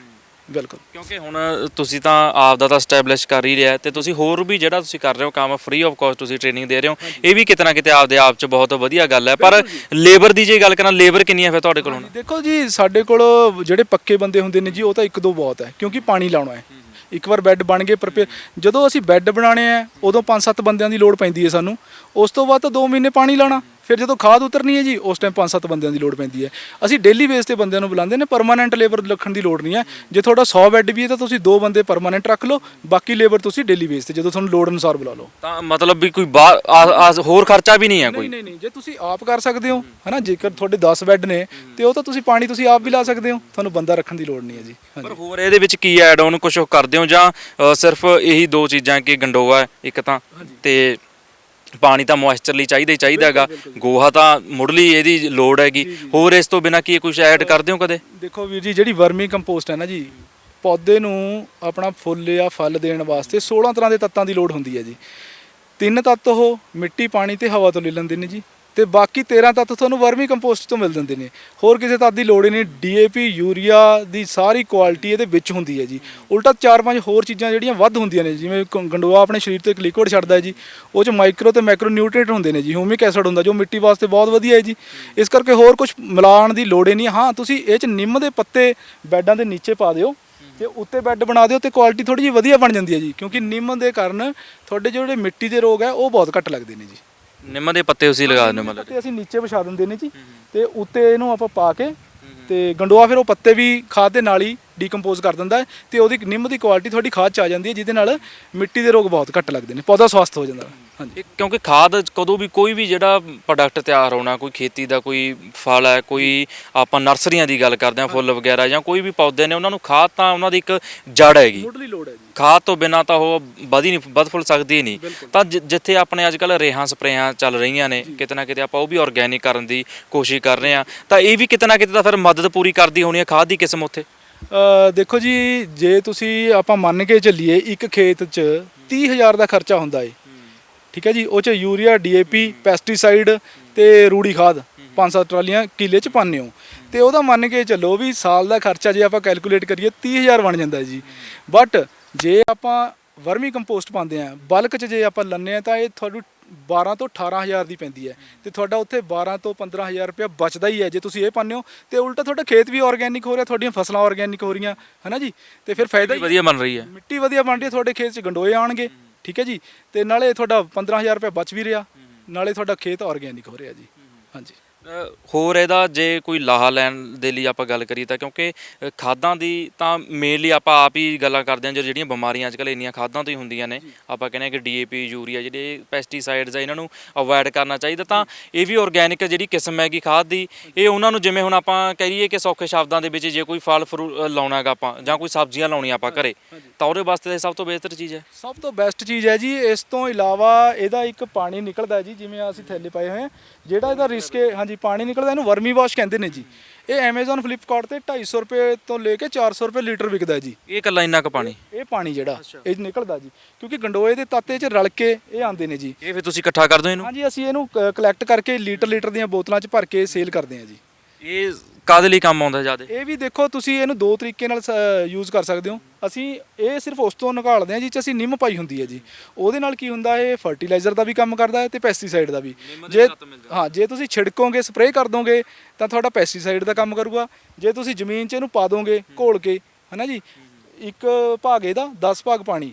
ਬਿਲਕੁਲ। ਕਿਉਂਕਿ ਹੁਣ ਤੁਸੀਂ ਤਾਂ ਆਪ ਦਾ ਤਾਂ ਸਟੈਬਲਿਸ਼ ਕਰ ਹੀ ਰਿਹਾ ਤੇ ਤੁਸੀਂ ਹੋਰ ਵੀ ਜਿਹੜਾ ਤੁਸੀਂ ਕਰ ਰਹੇ ਹੋ ਕੰਮ ਫ੍ਰੀ ਆਫ ਕਾਸਟ ਤੁਸੀਂ ਟ੍ਰੇਨਿੰਗ ਦੇ ਰਹੇ ਹੋ ਇਹ ਵੀ ਕਿਤੇ ਨਾ ਕਿਤੇ ਆਪਦੇ ਆਪ 'ਚ ਬਹੁਤ ਵਧੀਆ ਗੱਲ ਹੈ। ਪਰ ਲੇਬਰ ਦੀ ਜੇ ਗੱਲ ਕਰਾਂ ਲੇਬਰ ਕਿੰਨੀ ਹੈ ਫਿਰ ਤੁਹਾਡੇ ਕੋਲ ਹੁਣ? ਦੇਖੋ ਜੀ ਸਾਡੇ ਕੋਲ ਜਿਹੜੇ ਪੱਕੇ ਬੰਦੇ ਹੁੰਦੇ ਨੇ ਜੀ ਉਹ ਤਾਂ ਇੱਕ ਦੋ ਬਹੁਤ ਹੈ ਕਿਉਂਕਿ ਪਾਣੀ ਲਾਉਣਾ ਹੈ। ਇੱਕ ਵਾਰ ਬੈੱਡ ਬਣ ਗਏ ਪ੍ਰਪੇਅਰ ਜਦੋਂ ਅਸੀਂ ਬੈੱਡ ਬਣਾਉਣੇ ਆ, ਉਦੋਂ 5-7 ਬੰਦਿਆਂ ਦੀ ਲੋੜ ਪੈਂਦੀ ਹੈ ਸਾਨੂੰ। ਉਸ ਤੋਂ ਬਾਅਦ ਤਾਂ 2 ਮਹੀਨੇ ਪਾਣੀ ਲਾਉਣਾ। ਫਿਰ ਜਦੋਂ ਖਾਦ ਉਤਰਨੀ ਹੈ ਜੀ ਉਸ ਟਾਈਮ 5-7 ਬੰਦਿਆਂ ਦੀ ਲੋੜ ਪੈਂਦੀ ਹੈ। ਅਸੀਂ ਡੇਲੀ ਬੇਸ ਤੇ ਬੰਦਿਆਂ ਨੂੰ ਬੁਲਾਉਂਦੇ ਨੇ ਪਰਮਾਨੈਂਟ ਲੇਬਰ ਰੱਖਣ ਦੀ ਲੋੜ ਨਹੀਂ ਹੈ। ਜੇ ਤੁਹਾਡਾ 100 ਬੈੱਡ ਵੀ ਹੈ ਤਾਂ ਤੁਸੀਂ ਦੋ ਬੰਦੇ ਪਰਮਾਨੈਂਟ ਰੱਖ ਲਓ ਬਾਕੀ ਲੇਬਰ ਤੁਸੀਂ ਡੇਲੀ ਬੇਸ ਤੇ ਜਦੋਂ ਤੁਹਾਨੂੰ ਲੋੜ ਅਨੁਸਾਰ ਬੁਲਾ ਲਓ। ਤਾਂ ਮਤਲਬ ਵੀ ਕੋਈ ਬਾਹਰ ਆ- ਆ- ਹੋਰ ਖਰਚਾ ਵੀ ਨਹੀਂ ਹੈ ਕੋਈ? ਨਹੀਂ ਨਹੀਂ ਨਹੀਂ ਜੇ ਤੁਸੀਂ ਆਪ ਕਰ ਸਕਦੇ ਹੋ ਹਨਾ ਜੇਕਰ ਤੁਹਾਡੇ 10 ਬੈੱਡ ਨੇ ਤੇ ਉਹ ਤਾਂ ਤੁਸੀਂ ਪਾਣੀ ਤੁਸੀਂ ਆਪ ਵੀ ਲਾ ਸਕਦੇ ਹੋ ਤੁਹਾਨੂੰ ਬੰਦਾ ਰੱਖਣ ਦੀ ਲੋੜ ਨਹੀਂ ਹੈ ਜੀ। ਹਾਂਜੀ। ਪਰ ਹੋਰ ਇਹਦੇ ਵਿੱਚ ਕੀ ਐਡ ਆਨ ਕੁਝ ਕਰਦੇ ਹੋ ਜਾਂ ਅ, ਸਿਰਫ ਇਹੀ ਦੋ ਚੀਜ਼ਾਂ ਕਿ ਗੰਡੋਆ ਹੈ ਇੱਕ ਤਾਂ ਤੇ ਪਾਣੀ ਤਾਂ ਮੋਇਸਚਰ ਲਈ ਚਾਹੀਦਾ ਹੀ ਚਾਹੀਦਾ ਹੈਗਾ। ਗੋਹਾ ਤਾਂ ਮੁੱਢਲੀ ਇਹਦੀ ਲੋੜ ਹੈਗੀ। ਹੋਰ ਇਸ ਤੋਂ ਬਿਨਾ ਕੀ ਕੁਝ ਐਡ ਕਰਦੇ ਹੋ ਕਦੇ? ਦੇਖੋ ਵੀਰ ਜੀ ਜਿਹੜੀ ਵਰਮੀ ਕੰਪੋਸਟ ਹੈ ਨਾ ਜੀ ਪੌਦੇ ਨੂੰ ਆਪਣਾ ਫੁੱਲ ਜਾਂ ਫਲ ਦੇਣ ਵਾਸਤੇ 16 ਤਰ੍ਹਾਂ ਦੇ ਤੱਤਾਂ ਦੀ ਲੋੜ ਹੁੰਦੀ ਹੈ ਜੀ। ਤਿੰਨ ਤੱਤ ਉਹ ਮਿੱਟੀ ਪਾਣੀ ਤੇ ਹਵਾ ਤੋਂ ਲੈ ਲੈਂਦੇ ਨੇ ਜੀ। ਤੇ ਬਾਕੀ 13 ਤੱਤ ਤੁਹਾਨੂੰ ਵਰਮੀ ਕੰਪੋਸਟ ਤੋਂ ਮਿਲ ਜਾਂਦੇ ਨੇ। ਹੋਰ ਕਿਸੇ ਤੱਤ ਦੀ ਲੋੜ ਹੀ ਨਹੀਂ ਡੀਏਪੀ ਯੂਰੀਆ ਦੀ ਸਾਰੀ ਕੁਆਲਿਟੀ ਇਹਦੇ ਵਿੱਚ ਹੁੰਦੀ ਹੈ ਜੀ। ਉਲਟਾ ਚਾਰ ਪੰਜ ਹੋਰ ਚੀਜ਼ਾਂ ਜਿਹੜੀਆਂ ਵੱਧ ਹੁੰਦੀਆਂ ਨੇ, ਜਿਵੇਂ ਕ- ਗੰਡੋਆ ਆਪਣੇ ਸਰੀਰ ਤੋਂ ਇੱਕ ਲਿਕੁਇਡ ਛੱਡਦਾ ਹੈ ਜੀ, ਉਹ ਚ ਮਾਈਕਰੋ ਤੇ ਮੈਕਰੋ ਨਿਊਟ੍ਰੀਐਂਟ ਹੁੰਦੇ ਨੇ ਜੀ ਹਿਊਮਿਕ ਐਸਿਡ ਹੁੰਦਾ ਜੋ ਮਿੱਟੀ ਵਾਸਤੇ ਬਹੁਤ ਵਧੀਆ ਹੈ ਜੀ। ਇਸ ਕਰਕੇ ਹੋਰ ਕੁਝ ਮਿਲਾਉਣ ਦੀ ਲੋੜ ਹੀ ਨਹੀਂ। ਹਾਂ, ਤੁਸੀਂ ਇਹ ਚ ਨਿੰਮ ਦੇ ਪੱਤੇ ਬੈੱਡਾਂ ਦੇ ਨੀਚੇ ਪਾ ਦਿਓ ਤੇ ਉੱਤੇ ਬੈੱਡ ਬਣਾ ਦਿਓ ਤੇ ਕੁਆਲਿਟੀ ਥੋੜੀ ਜਿਹੀ ਵਧੀਆ ਬਣ ਜਾਂਦੀ ਹੈ ਜੀ, ਕਿਉਂਕਿ ਨਿੰਮ ਦੇ ਕਾਰਨ ਤੁਹਾਡੇ ਜਿਹੜੇ ਮਿੱਟੀ ਦੇ ਰੋਗ ਹੈ, ਉਹ ਬਹੁਤ ਘੱਟ ਲੱਗਦੇ ਨੇ ਜੀ। ਨਿੰਮ ਦੇ ਪੱਤੇ ਉਸੇ ਲਗਾ ਦਿੰਦੇ ਹੋ ਮਤਲਬ ਤੇ ਅਸੀਂ ਨੀਚੇ ਵਿਛਾ ਦਿੰਦੇ ਨੇ ਜੀ ਤੇ ਉੱਤੇ ਇਹਨੂੰ ਆਪਾਂ ਪਾ ਕੇ ਤੇ ਗੰਡੋਆ ਫਿਰ ਉਹ ਪੱਤੇ ਵੀ ਖਾਦ ਦੇ ਨਾਲ ਹੀ ਡੀਕੰਪੋਜ਼ ਕਰ ਦਿੰਦਾ ਹੈ ਤੇ ਉਹਦੀ ਨਿੰਮ ਦੀ ਕੁਆਲਿਟੀ ਤੁਹਾਡੀ ਖਾਦ ਚ ਆ ਜਾਂਦੀ ਹੈ ਜਿਹਦੇ ਨਾਲ ਮਿੱਟੀ ਦੇ ਰੋਗ ਬਹੁਤ ਘੱਟ ਲੱਗਦੇ ਨੇ ਪੌਦਾ ਸਵਸਥ ਹੋ ਜਾਂਦਾ ਹਾਂਜੀ। ਕਿਉਂਕਿ ਖਾਦ ਕਦੋਂ ਵੀ ਕੋਈ ਵੀ ਜਿਹੜਾ ਪ੍ਰੋਡਕਟ ਤਿਆਰ ਹੋਣਾ ਕੋਈ ਖੇਤੀ ਦਾ ਕੋਈ ਫਲ ਹੈ ਕੋਈ ਆਪਾਂ ਨਰਸਰੀਆਂ ਦੀ ਗੱਲ ਕਰਦੇ ਹਾਂ ਫੁੱਲ ਵਗੈਰਾ ਜਾਂ ਕੋਈ ਵੀ ਪੌਦੇ ਨੇ ਉਹਨਾਂ ਨੂੰ ਖਾਦ ਤਾਂ ਉਹਨਾਂ ਦੀ ਇੱਕ ਜੜ ਹੈਗੀ। ਮੁੱਢਲੀ ਲੋੜ ਹੈ ਜੀ। ਖਾਦ ਤੋਂ ਬਿਨਾ ਤਾਂ ਉਹ ਵਧ ਹੀ ਨਹੀਂ ਵੱਧ ਫੁੱਲ ਸਕਦੀ ਹੀ ਨਹੀਂ। ਤਾਂ ਜਿੱਥੇ ਆਪਣੇ ਅੱਜ ਕੱਲ ਰੇਹਾਂ ਸਪਰੇਆਂ ਚੱਲ ਰਹੀਆਂ ਨੇ ਕਿਤੇ ਨਾ ਕਿਤੇ ਆਪਾਂ ਉਹ ਵੀ ਆਰਗੇਨਿਕ ਕਰਨ ਦੀ ਕੋਸ਼ਿਸ਼ ਕਰ ਰਹੇ ਹਾਂ। ਤਾਂ ਇਹ ਵੀ ਕਿਤੇ ਨਾ ਕਿਤੇ ਤਾਂ ਫਿਰ ਮਦਦ ਪੂਰੀ ਕਰਦੀ ਹੋਣੀ ਹੈ ਖਾਦ ਦੀ ਕਿਸਮ ਉੱਥੇ? ਦੇਖੋ ਜੀ ਜੇ ਤੁਸੀਂ ਆਪਾਂ ਮੰਨ ਕੇ ਚੱਲੀਏ ਇੱਕ ਖੇਤ 'ਚ 30000 ਦਾ ਖਰਚਾ ਹੁੰਦਾ ਏ ਠੀਕ ਹੈ ਜੀ ਉਹ 'ਚ ਯੂਰੀਆ ਡੀਏਪੀ ਪੈਸਟੀਸਾਈਡ ਤੇ ਰੂੜੀ ਖਾਦ ਪੰਜ ਸੱਤ ਟਰਾਲੀਆਂ ਕਿੱਲੇ 'ਚ ਪਾਉਂਦੇ ਹੋ। ਤੇ ਉਹਦਾ ਮੰਨ ਕੇ ਚੱਲੋ ਵੀ ਸਾਲ ਦਾ ਖਰਚਾ ਜੇ ਆਪਾਂ ਕੈਲਕੂਲੇਟ ਕਰੀਏ 30000 ਬਣ ਜਾਂਦਾ ਜੀ। ਬਟ ਜੇ ਆਪਾਂ ਵਰਮੀ ਕੰਪੋਸਟ ਪਾਉਂਦੇ ਆ ਬਲਕ 'ਚ ਜੇ ਆਪਾਂ ਲੰਨੇ ਆ ਤਾਂ ਇਹ ਤੁਹਾਨੂੰ 12 ਤੋਂ 18000 ਦੀ ਪੈਂਦੀ ਹੈ। ਤੇ ਤੁਹਾਡਾ ਉੱਥੇ 12 ਤੋਂ 15000 ਰੁਪਇਆ ਬਚਦਾ ਹੀ ਹੈ ਜੇ ਤੁਸੀਂ ਇਹ ਪਾਉਂਦੇ ਹੋ। ਤੇ ਉਲਟਾ ਤੁਹਾਡਾ ਖੇਤ ਵੀ ਆਰਗੇਨਿਕ ਹੋ ਰਿਹਾ ਤੁਹਾਡੀਆਂ ਫਸਲਾਂ ਆਰਗੇਨਿਕ ਹੋ ਰਹੀਆਂ ਹਨਾ ਜੀ? ਤੇ ਫਿਰ ਫਾਇਦਾ ਹੀ ਵਧੀਆ ਬਣ ਰਹੀ ਹੈ। ਮਿੱਟੀ ਵਧੀਆ ਬਣ ਰਹੀ ਹੈ ਤੁਹਾਡੇ ਖੇਤ 'ਚ ਗੰਡੋਏ ਆਣਗੇ ਠੀਕ ਹੈ ਜੀ? ਤੇ ਨਾਲੇ ਤੁਹਾਡਾ 15000 ਰੁਪਏ ਬਚ ਵੀ ਰਿਹਾ ਨਾਲੇ ਤੁਹਾਡਾ ਖੇਤ ਆਰਗੇਨਿਕ ਹੋ ਰਿਹਾ ਜੀ। ਹਾਂਜੀ। ਹੋਰ ਇਹਦਾ ਜੇ ਕੋਈ ਲਾਹਾ ਲੈਣ ਦੇ ਲਈ ਆਪਾਂ ਗੱਲ ਕਰੀਏ ਤਾਂ ਕਿਉਂਕਿ ਖਾਦਾਂ ਦੀ ਤਾਂ ਮੇਨਲੀ ਆਪਾਂ ਆਪ ਹੀ ਗੱਲਾਂ ਕਰਦੇ ਹਾਂ ਜੋ ਜਿਹੜੀਆਂ ਬਿਮਾਰੀਆਂ ਅੱਜਕੱਲ ਇੰਨੀਆਂ ਖਾਦਾਂ ਤੋਂ ਹੀ ਹੁੰਦੀਆਂ ਨੇ ਆਪਾਂ ਕਹਿੰਦੇ ਹਾਂ ਕਿ ਡੀਏਪੀ ਯੂਰੀਆ ਜਿਹੜੇ ਪੈਸਟੀਸਾਈਡਸ ਆ ਇਹਨਾਂ ਨੂੰ ਅਵੋਇਡ ਕਰਨਾ ਚਾਹੀਦਾ ਤਾਂ ਇਹ ਵੀ ਆਰਗੇਨਿਕ ਜਿਹੜੀ ਕਿਸਮ ਹੈਗੀ ਖਾਦ ਦੀ ਇਹ ਉਹਨਾਂ ਨੂੰ ਜਿਵੇਂ ਹੁਣ ਆਪਾਂ ਕਹੀਏ ਕਿ ਸੌਖੇ ਸ਼ਬਦਾਂ ਦੇ ਵਿੱਚ ਜੇ ਕੋਈ ਫਲ ਫਰੂ ਲਾਉਣਾ ਹੈਗਾ ਆਪਾਂ ਜਾਂ ਕੋਈ ਸਬਜ਼ੀਆਂ ਲਾਉਣੀਆਂ ਆਪਾਂ ਘਰੇ ਤਾਂ ਉਹਦੇ ਵਾਸਤੇ ਸਭ ਤੋਂ ਬਿਹਤਰ ਚੀਜ਼ ਹੈ। ਸਭ ਤੋਂ ਬੈਸਟ ਚੀਜ਼ ਹੈ ਜੀ ਇਸ ਤੋਂ ਇਲਾਵਾ ਇਹਦਾ ਇੱਕ ਪਾਣੀ ਨਿਕਲਦਾ ਜੀ ਜਿਵੇਂ ਅਸੀਂ ਥੈਲੇ ਪਾਏ ਹੋਏ ਆ ਜਿਹੜਾ ਇਹਦਾ ਰਿਸਕ ਹੈ ਹਾਂਜੀ ਪਾਣੀ ਨਿਕਲਦਾ ਇਹਨੂੰ ਵਰਮੀ ਵਾਸ਼ ਕਹਿੰਦੇ ਨੇ ਜੀ। ਇਹ Amazon Flipkart ਤੇ 250 ਰੁਪਏ ਤੋਂ ਲੈ ਕੇ 400 ਰੁਪਏ ਲੀਟਰ ਵਿਕਦਾ ਹੈ ਜੀ। ਇਹ ਇਕੱਲਾ ਇੰਨਾ ਕੁ ਪਾਣੀ? ਇਹ ਪਾਣੀ ਜਿਹੜਾ ਇਹ ਨਿਕਲਦਾ ਜੀ। ਕਿਉਂਕਿ ਗੰਡੋਏ ਦੇ ਤਾਤੇ 'ਚ ਰਲ ਕੇ ਇਹ ਆਉਂਦੇ ਨੇ ਜੀ। ਇਹ ਫਿਰ ਤੁਸੀਂ ਇਕੱਠਾ ਕਰ ਦਿਓ ਇਹਨੂੰ? ਹਾਂਜੀ ਅਸੀਂ ਇਹਨੂੰ ਕਲੈਕਟ ਕਰਕੇ ਲੀਟਰ ਲੀਟਰ ਦੀਆਂ ਬੋਤਲਾਂ 'ਚ ਭਰ ਕੇ ਸੇਲ ਕਰਦੇ ਹਾਂ ਜੀ। ਇਹ ਕਾਦੇ ਲਈ ਕੰਮ ਆਉਂਦਾ ਜ਼ਿਆਦਾ? ਇਹ ਵੀ ਦੇਖੋ ਤੁਸੀਂ ਇਹਨੂੰ ਦੋ ਤਰੀਕੇ ਨਾਲ ਯੂਜ਼ ਕਰ ਸਕਦੇ ਹੋ। ਅਸੀਂ ਇਹ ਸਿਰਫ ਉਸ ਤੋਂ ਨਿਕਾਲਦੇ ਹਾਂ ਜਿਹ 'ਚ ਅਸੀਂ ਨਿੰਮ ਪਾਈ ਹੁੰਦੀ ਹੈ ਜੀ। ਉਹਦੇ ਨਾਲ ਕੀ ਹੁੰਦਾ ਇਹ ਫਰਟੀਲਾਈਜ਼ਰ ਦਾ ਵੀ ਕੰਮ ਕਰਦਾ ਹੈ ਤੇ ਪੈਸਟੀਸਾਈਡ ਦਾ ਵੀ। ਜੇ ਹਾਂ ਜੇ ਤੁਸੀਂ ਛਿੜਕੋਗੇ ਸਪਰੇਅ ਕਰ ਦੋਗੇ ਤਾਂ ਤੁਹਾਡਾ ਪੈਸਟੀਸਾਈਡ ਦਾ ਕੰਮ ਕਰੂਗਾ। ਜੇ ਤੁਸੀਂ ਜ਼ਮੀਨ 'ਚ ਇਹਨੂੰ ਪਾ ਦੋਗੇ ਘੋਲ ਕੇ ਹਨਾ ਜੀ? ਇੱਕ ਭਾਗੇ ਦਾ 10 ਭਾਗ ਪਾਣੀ।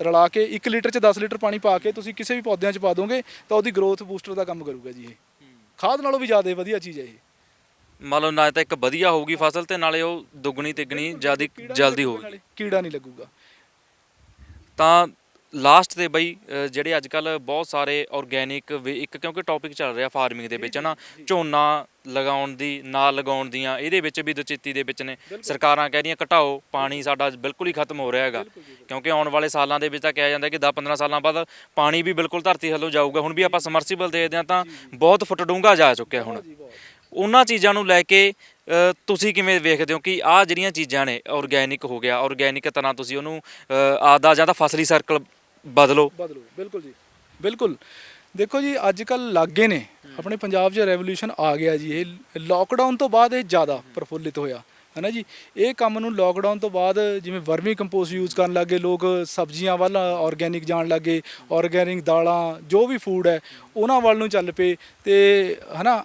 ਰਲਾ ਕੇ 1 ਲੀਟਰ 'ਚ 10 ਲੀਟਰ ਪਾਣੀ ਪਾ ਕੇ ਤੁਸੀਂ ਕਿਸੇ ਵੀ ਪੌਦਿਆਂ 'ਚ ਪਾ ਦੋਗੇ ਤਾਂ ਉਹਦੀ ਗਰੋਥ ਬੂਸਟਰ ਦਾ ਕੰਮ ਕਰੂਗਾ ਜੀ ਇਹ। ਖਾਦ ਨਾਲੋਂ ਵੀ ਜ਼ਿਆਦਾ ਵਧੀਆ ਚੀਜ਼ ਹੈ ਇਹ। ਮੰਨ ਲਓ ਨਾ ਤਾਂ ਇੱਕ ਵਧੀਆ ਹੋਊਗੀ ਫਸਲ ਤੇ ਨਾਲੇ ਉਹ ਦੁੱਗਣੀ ਤਿੱਗਣੀ ਜ਼ਿਆਦਾ ਜਲਦੀ ਹੋਊਗੀ। ਨਾਲੇ, ਕੀੜਾ ਨਹੀਂ ਲੱਗੂਗਾ। ਤਾਂ ਲਾਸਟ ਤੇ ਬਈ ਜਿਹੜੇ ਅੱਜ ਕੱਲ ਬਹੁਤ ਸਾਰੇ ਆਰਗੇਨਿਕ ਇੱਕ ਕਿਉਂਕਿ ਟੌਪਿਕ ਚੱਲ ਰਿਹਾ ਫਾਰਮਿੰਗ ਦੇ ਵਿੱਚ ਨਾ ਝੋਨਾ ਲਗਾਉਣ ਦੀ ਨਾ ਲਗਾਉਣ ਦੀਆਂ ਇਹਦੇ ਵਿੱਚ ਵੀ ਦੁਚਿੱਤੀ ਦੇ ਵਿੱਚ ਨੇ। ਸਰਕਾਰਾਂ ਕਹਿ ਰਹੀਆਂ ਘਟਾਓ ਪਾਣੀ ਸਾਡਾ ਬਿਲਕੁਲ ਹੀ ਖਤਮ ਹੋ ਰਿਹਾ ਹੈਗਾ। ਕਿਉਂਕਿ ਆਉਣ ਵਾਲੇ ਸਾਲਾਂ ਦੇ ਵਿੱਚ ਤਾਂ ਕਿਹਾ ਜਾਂਦਾ ਕਿ 10-15 ਸਾਲਾਂ ਬਾਅਦ ਪਾਣੀ ਵੀ ਬਿਲਕੁਲ ਧਰਤੀ ਥੱਲੋਂ ਜਾਊਗਾ। ਹੁਣ ਵੀ ਆਪਾਂ ਸਮਰਸੀਬਲ ਦੇਖਦੇ ਹਾਂ ਤਾਂ ਬਹੁਤ ਫੁੱਟ ਡੂੰਘਾ ਜਾ ਚੁੱਕਿਆ ਹੁਣ। ਉਹਨਾਂ ਚੀਜ਼ਾਂ ਨੂੰ ਲੈ ਕੇ ਤੁਸੀਂ ਕਿਵੇਂ ਵੇਖਦੇ ਹੋ ਕਿ ਆਹ ਜਿਹੜੀਆਂ ਚੀਜ਼ਾਂ ਨੇ ਆਰਗੇਨਿਕ ਹੋ ਗਿਆ ਆਰਗੇਨਿਕ ਤਰ੍ਹਾਂ ਤੁਸੀਂ ਉਹਨੂੰ ਆਦਾ ਜਾਂ ਤਾਂ ਫਸਲੀ ਸਰਕਲ ਬਦਲੋ। ਬਦਲੋ, ਬਿਲਕੁਲ ਜੀ, ਬਿਲਕੁਲ। ਦੇਖੋ ਜੀ ਅੱਜ ਕੱਲ ਲਾਗੇ ਨੇ, ਆਪਣੇ ਪੰਜਾਬ 'ਚ ਰੈਵੋਲੂਸ਼ਨ ਆ ਗਿਆ ਜੀ, ਇਹ ਲੋਕਡਾਊਨ ਤੋਂ ਬਾਅਦ ਇਹ ਜ਼ਿਆਦਾ ਪ੍ਰਫੁੱਲਿਤ ਹੋਇਆ, ਹਨਾ ਜੀ? ਇਹ ਕੰਮ ਨੂੰ ਲੋਕਡਾਊਨ ਤੋਂ ਬਾਅਦ ਜਿਵੇਂ ਵਰਮੀ ਕੰਪੋਸਟ ਯੂਜ਼ ਕਰਨ ਲੱਗੇ ਲੋਕ, ਸਬਜ਼ੀਆਂ ਵੱਲ ਆਰਗੈਨਿਕ ਜਾਣ ਲੱਗੇ ਆਰਗੈਨਿਕ ਦਾਲਾਂ, ਜੋ ਵੀ ਫੂਡ ਹੈ, ਉਹਨਾਂ ਵੱਲ ਨੂੰ ਚੱਲ ਪਏ ਤੇ, ਹਨਾ?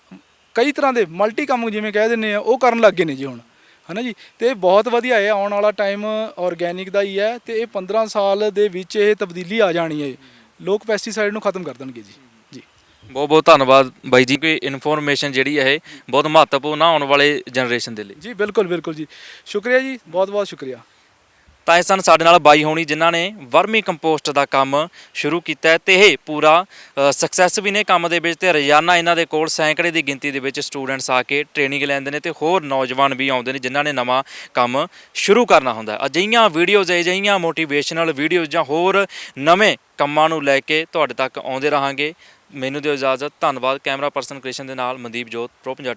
ਕਈ ਤਰ੍ਹਾਂ ਦੇ ਮਲਟੀ ਕੰਮ ਜਿਵੇਂ ਕਹਿ ਦਿੰਦੇ ਆ ਉਹ ਕਰਨ ਲੱਗੇ ਨੇ ਜੀ ਹੁਣ। ਹਨਾ ਜੀ? ਤੇ ਬਹੁਤ ਵਧੀਆ ਹੈ ਆਉਣ ਵਾਲਾ ਟਾਈਮ ਆਰਗੈਨਿਕ ਦਾ ਹੀ ਹੈ ਤੇ ਇਹ 15 ਸਾਲ ਦੇ ਵਿੱਚ ਇਹ ਤਬਦੀਲੀ ਆ ਜਾਣੀ ਹੈ। ਲੋਕ ਪੈਸਟੀਸਾਈਡ ਨੂੰ ਖਤਮ ਕਰ ਦੇਣਗੇ ਜੀ। ਜੀ। ਬਹੁਤ ਬਹੁਤ ਧੰਨਵਾਦ ਬਾਈ ਜੀ ਕੋਈ ਇਨਫੋਰਮੇਸ਼ਨ ਜਿਹੜੀ ਹੈ ਇਹ ਬਹੁਤ ਮਹੱਤਵਪੂਰਨ ਆਉਣ ਵਾਲੇ ਜਨਰੇਸ਼ਨ ਦੇ ਲਈ। ਜੀ ਬਿਲਕੁਲ ਬਿਲਕੁਲ ਜੀ। ਸ਼ੁਕਰੀਆ ਜੀ ਬਹੁਤ ਬਹੁਤ ਸ਼ੁਕਰੀਆ। ਤਾਂ ਇਹ ਸਨ ਸਾਡੇ ਨਾਲ ਬਾਈ ਹੋਣੀ, ਜਿਨ੍ਹਾਂ ਨੇ ਵਰਮੀ ਕੰਪੋਸਟ ਦਾ ਕੰਮ ਸ਼ੁਰੂ ਕੀਤਾ ਹੈ ਤੇ ਇਹ ਪੂਰਾ ਸਕਸੈਸ ਵੀ ਨੇ ਕੰਮ ਦੇ ਵਿੱਚ ਤੇ ਰੋਜ਼ਾਨਾ ਇਹਨਾਂ ਦੇ ਕੋਲ ਸੈਂਕੜੇ ਦੀ ਗਿਣਤੀ ਦੇ ਵਿੱਚ ਸਟੂਡੈਂਟਸ ਆ ਕੇ ਟ੍ਰੇਨਿੰਗ ਲੈਂਦੇ ਨੇ ਤੇ ਹੋਰ ਨੌਜਵਾਨ ਵੀ ਆਉਂਦੇ ਨੇ ਜਿਨ੍ਹਾਂ ਨੇ ਨਵਾਂ ਕੰਮ ਸ਼ੁਰੂ ਕਰਨਾ ਹੁੰਦਾ ਅਜਿਹੀਆਂ ਵੀਡੀਓਜ਼ ਅਜਿਹੀਆਂ ਮੋਟੀਵੇਸ਼ਨਲ ਵੀਡੀਓਜ਼ ਜਾਂ ਹੋਰ ਨਵੇਂ ਕੰਮਾਂ ਨੂੰ ਲੈ ਕੇ ਤੁਹਾਡੇ ਤੱਕ ਆਉਂਦੇ ਰਹਾਂਗੇ। ਮੈਨੂੰ ਦਿਓ ਇਜਾਜ਼ਤ, ਧੰਨਵਾਦ। ਕੈਮਰਾ ਪਰਸਨ ਕ੍ਰਿਸ਼ਨ ਦੇ ਨਾਲ ਮਨਦੀਪ ਜੋਤ ਪ੍ਰੋ ਪੰਜਾਬ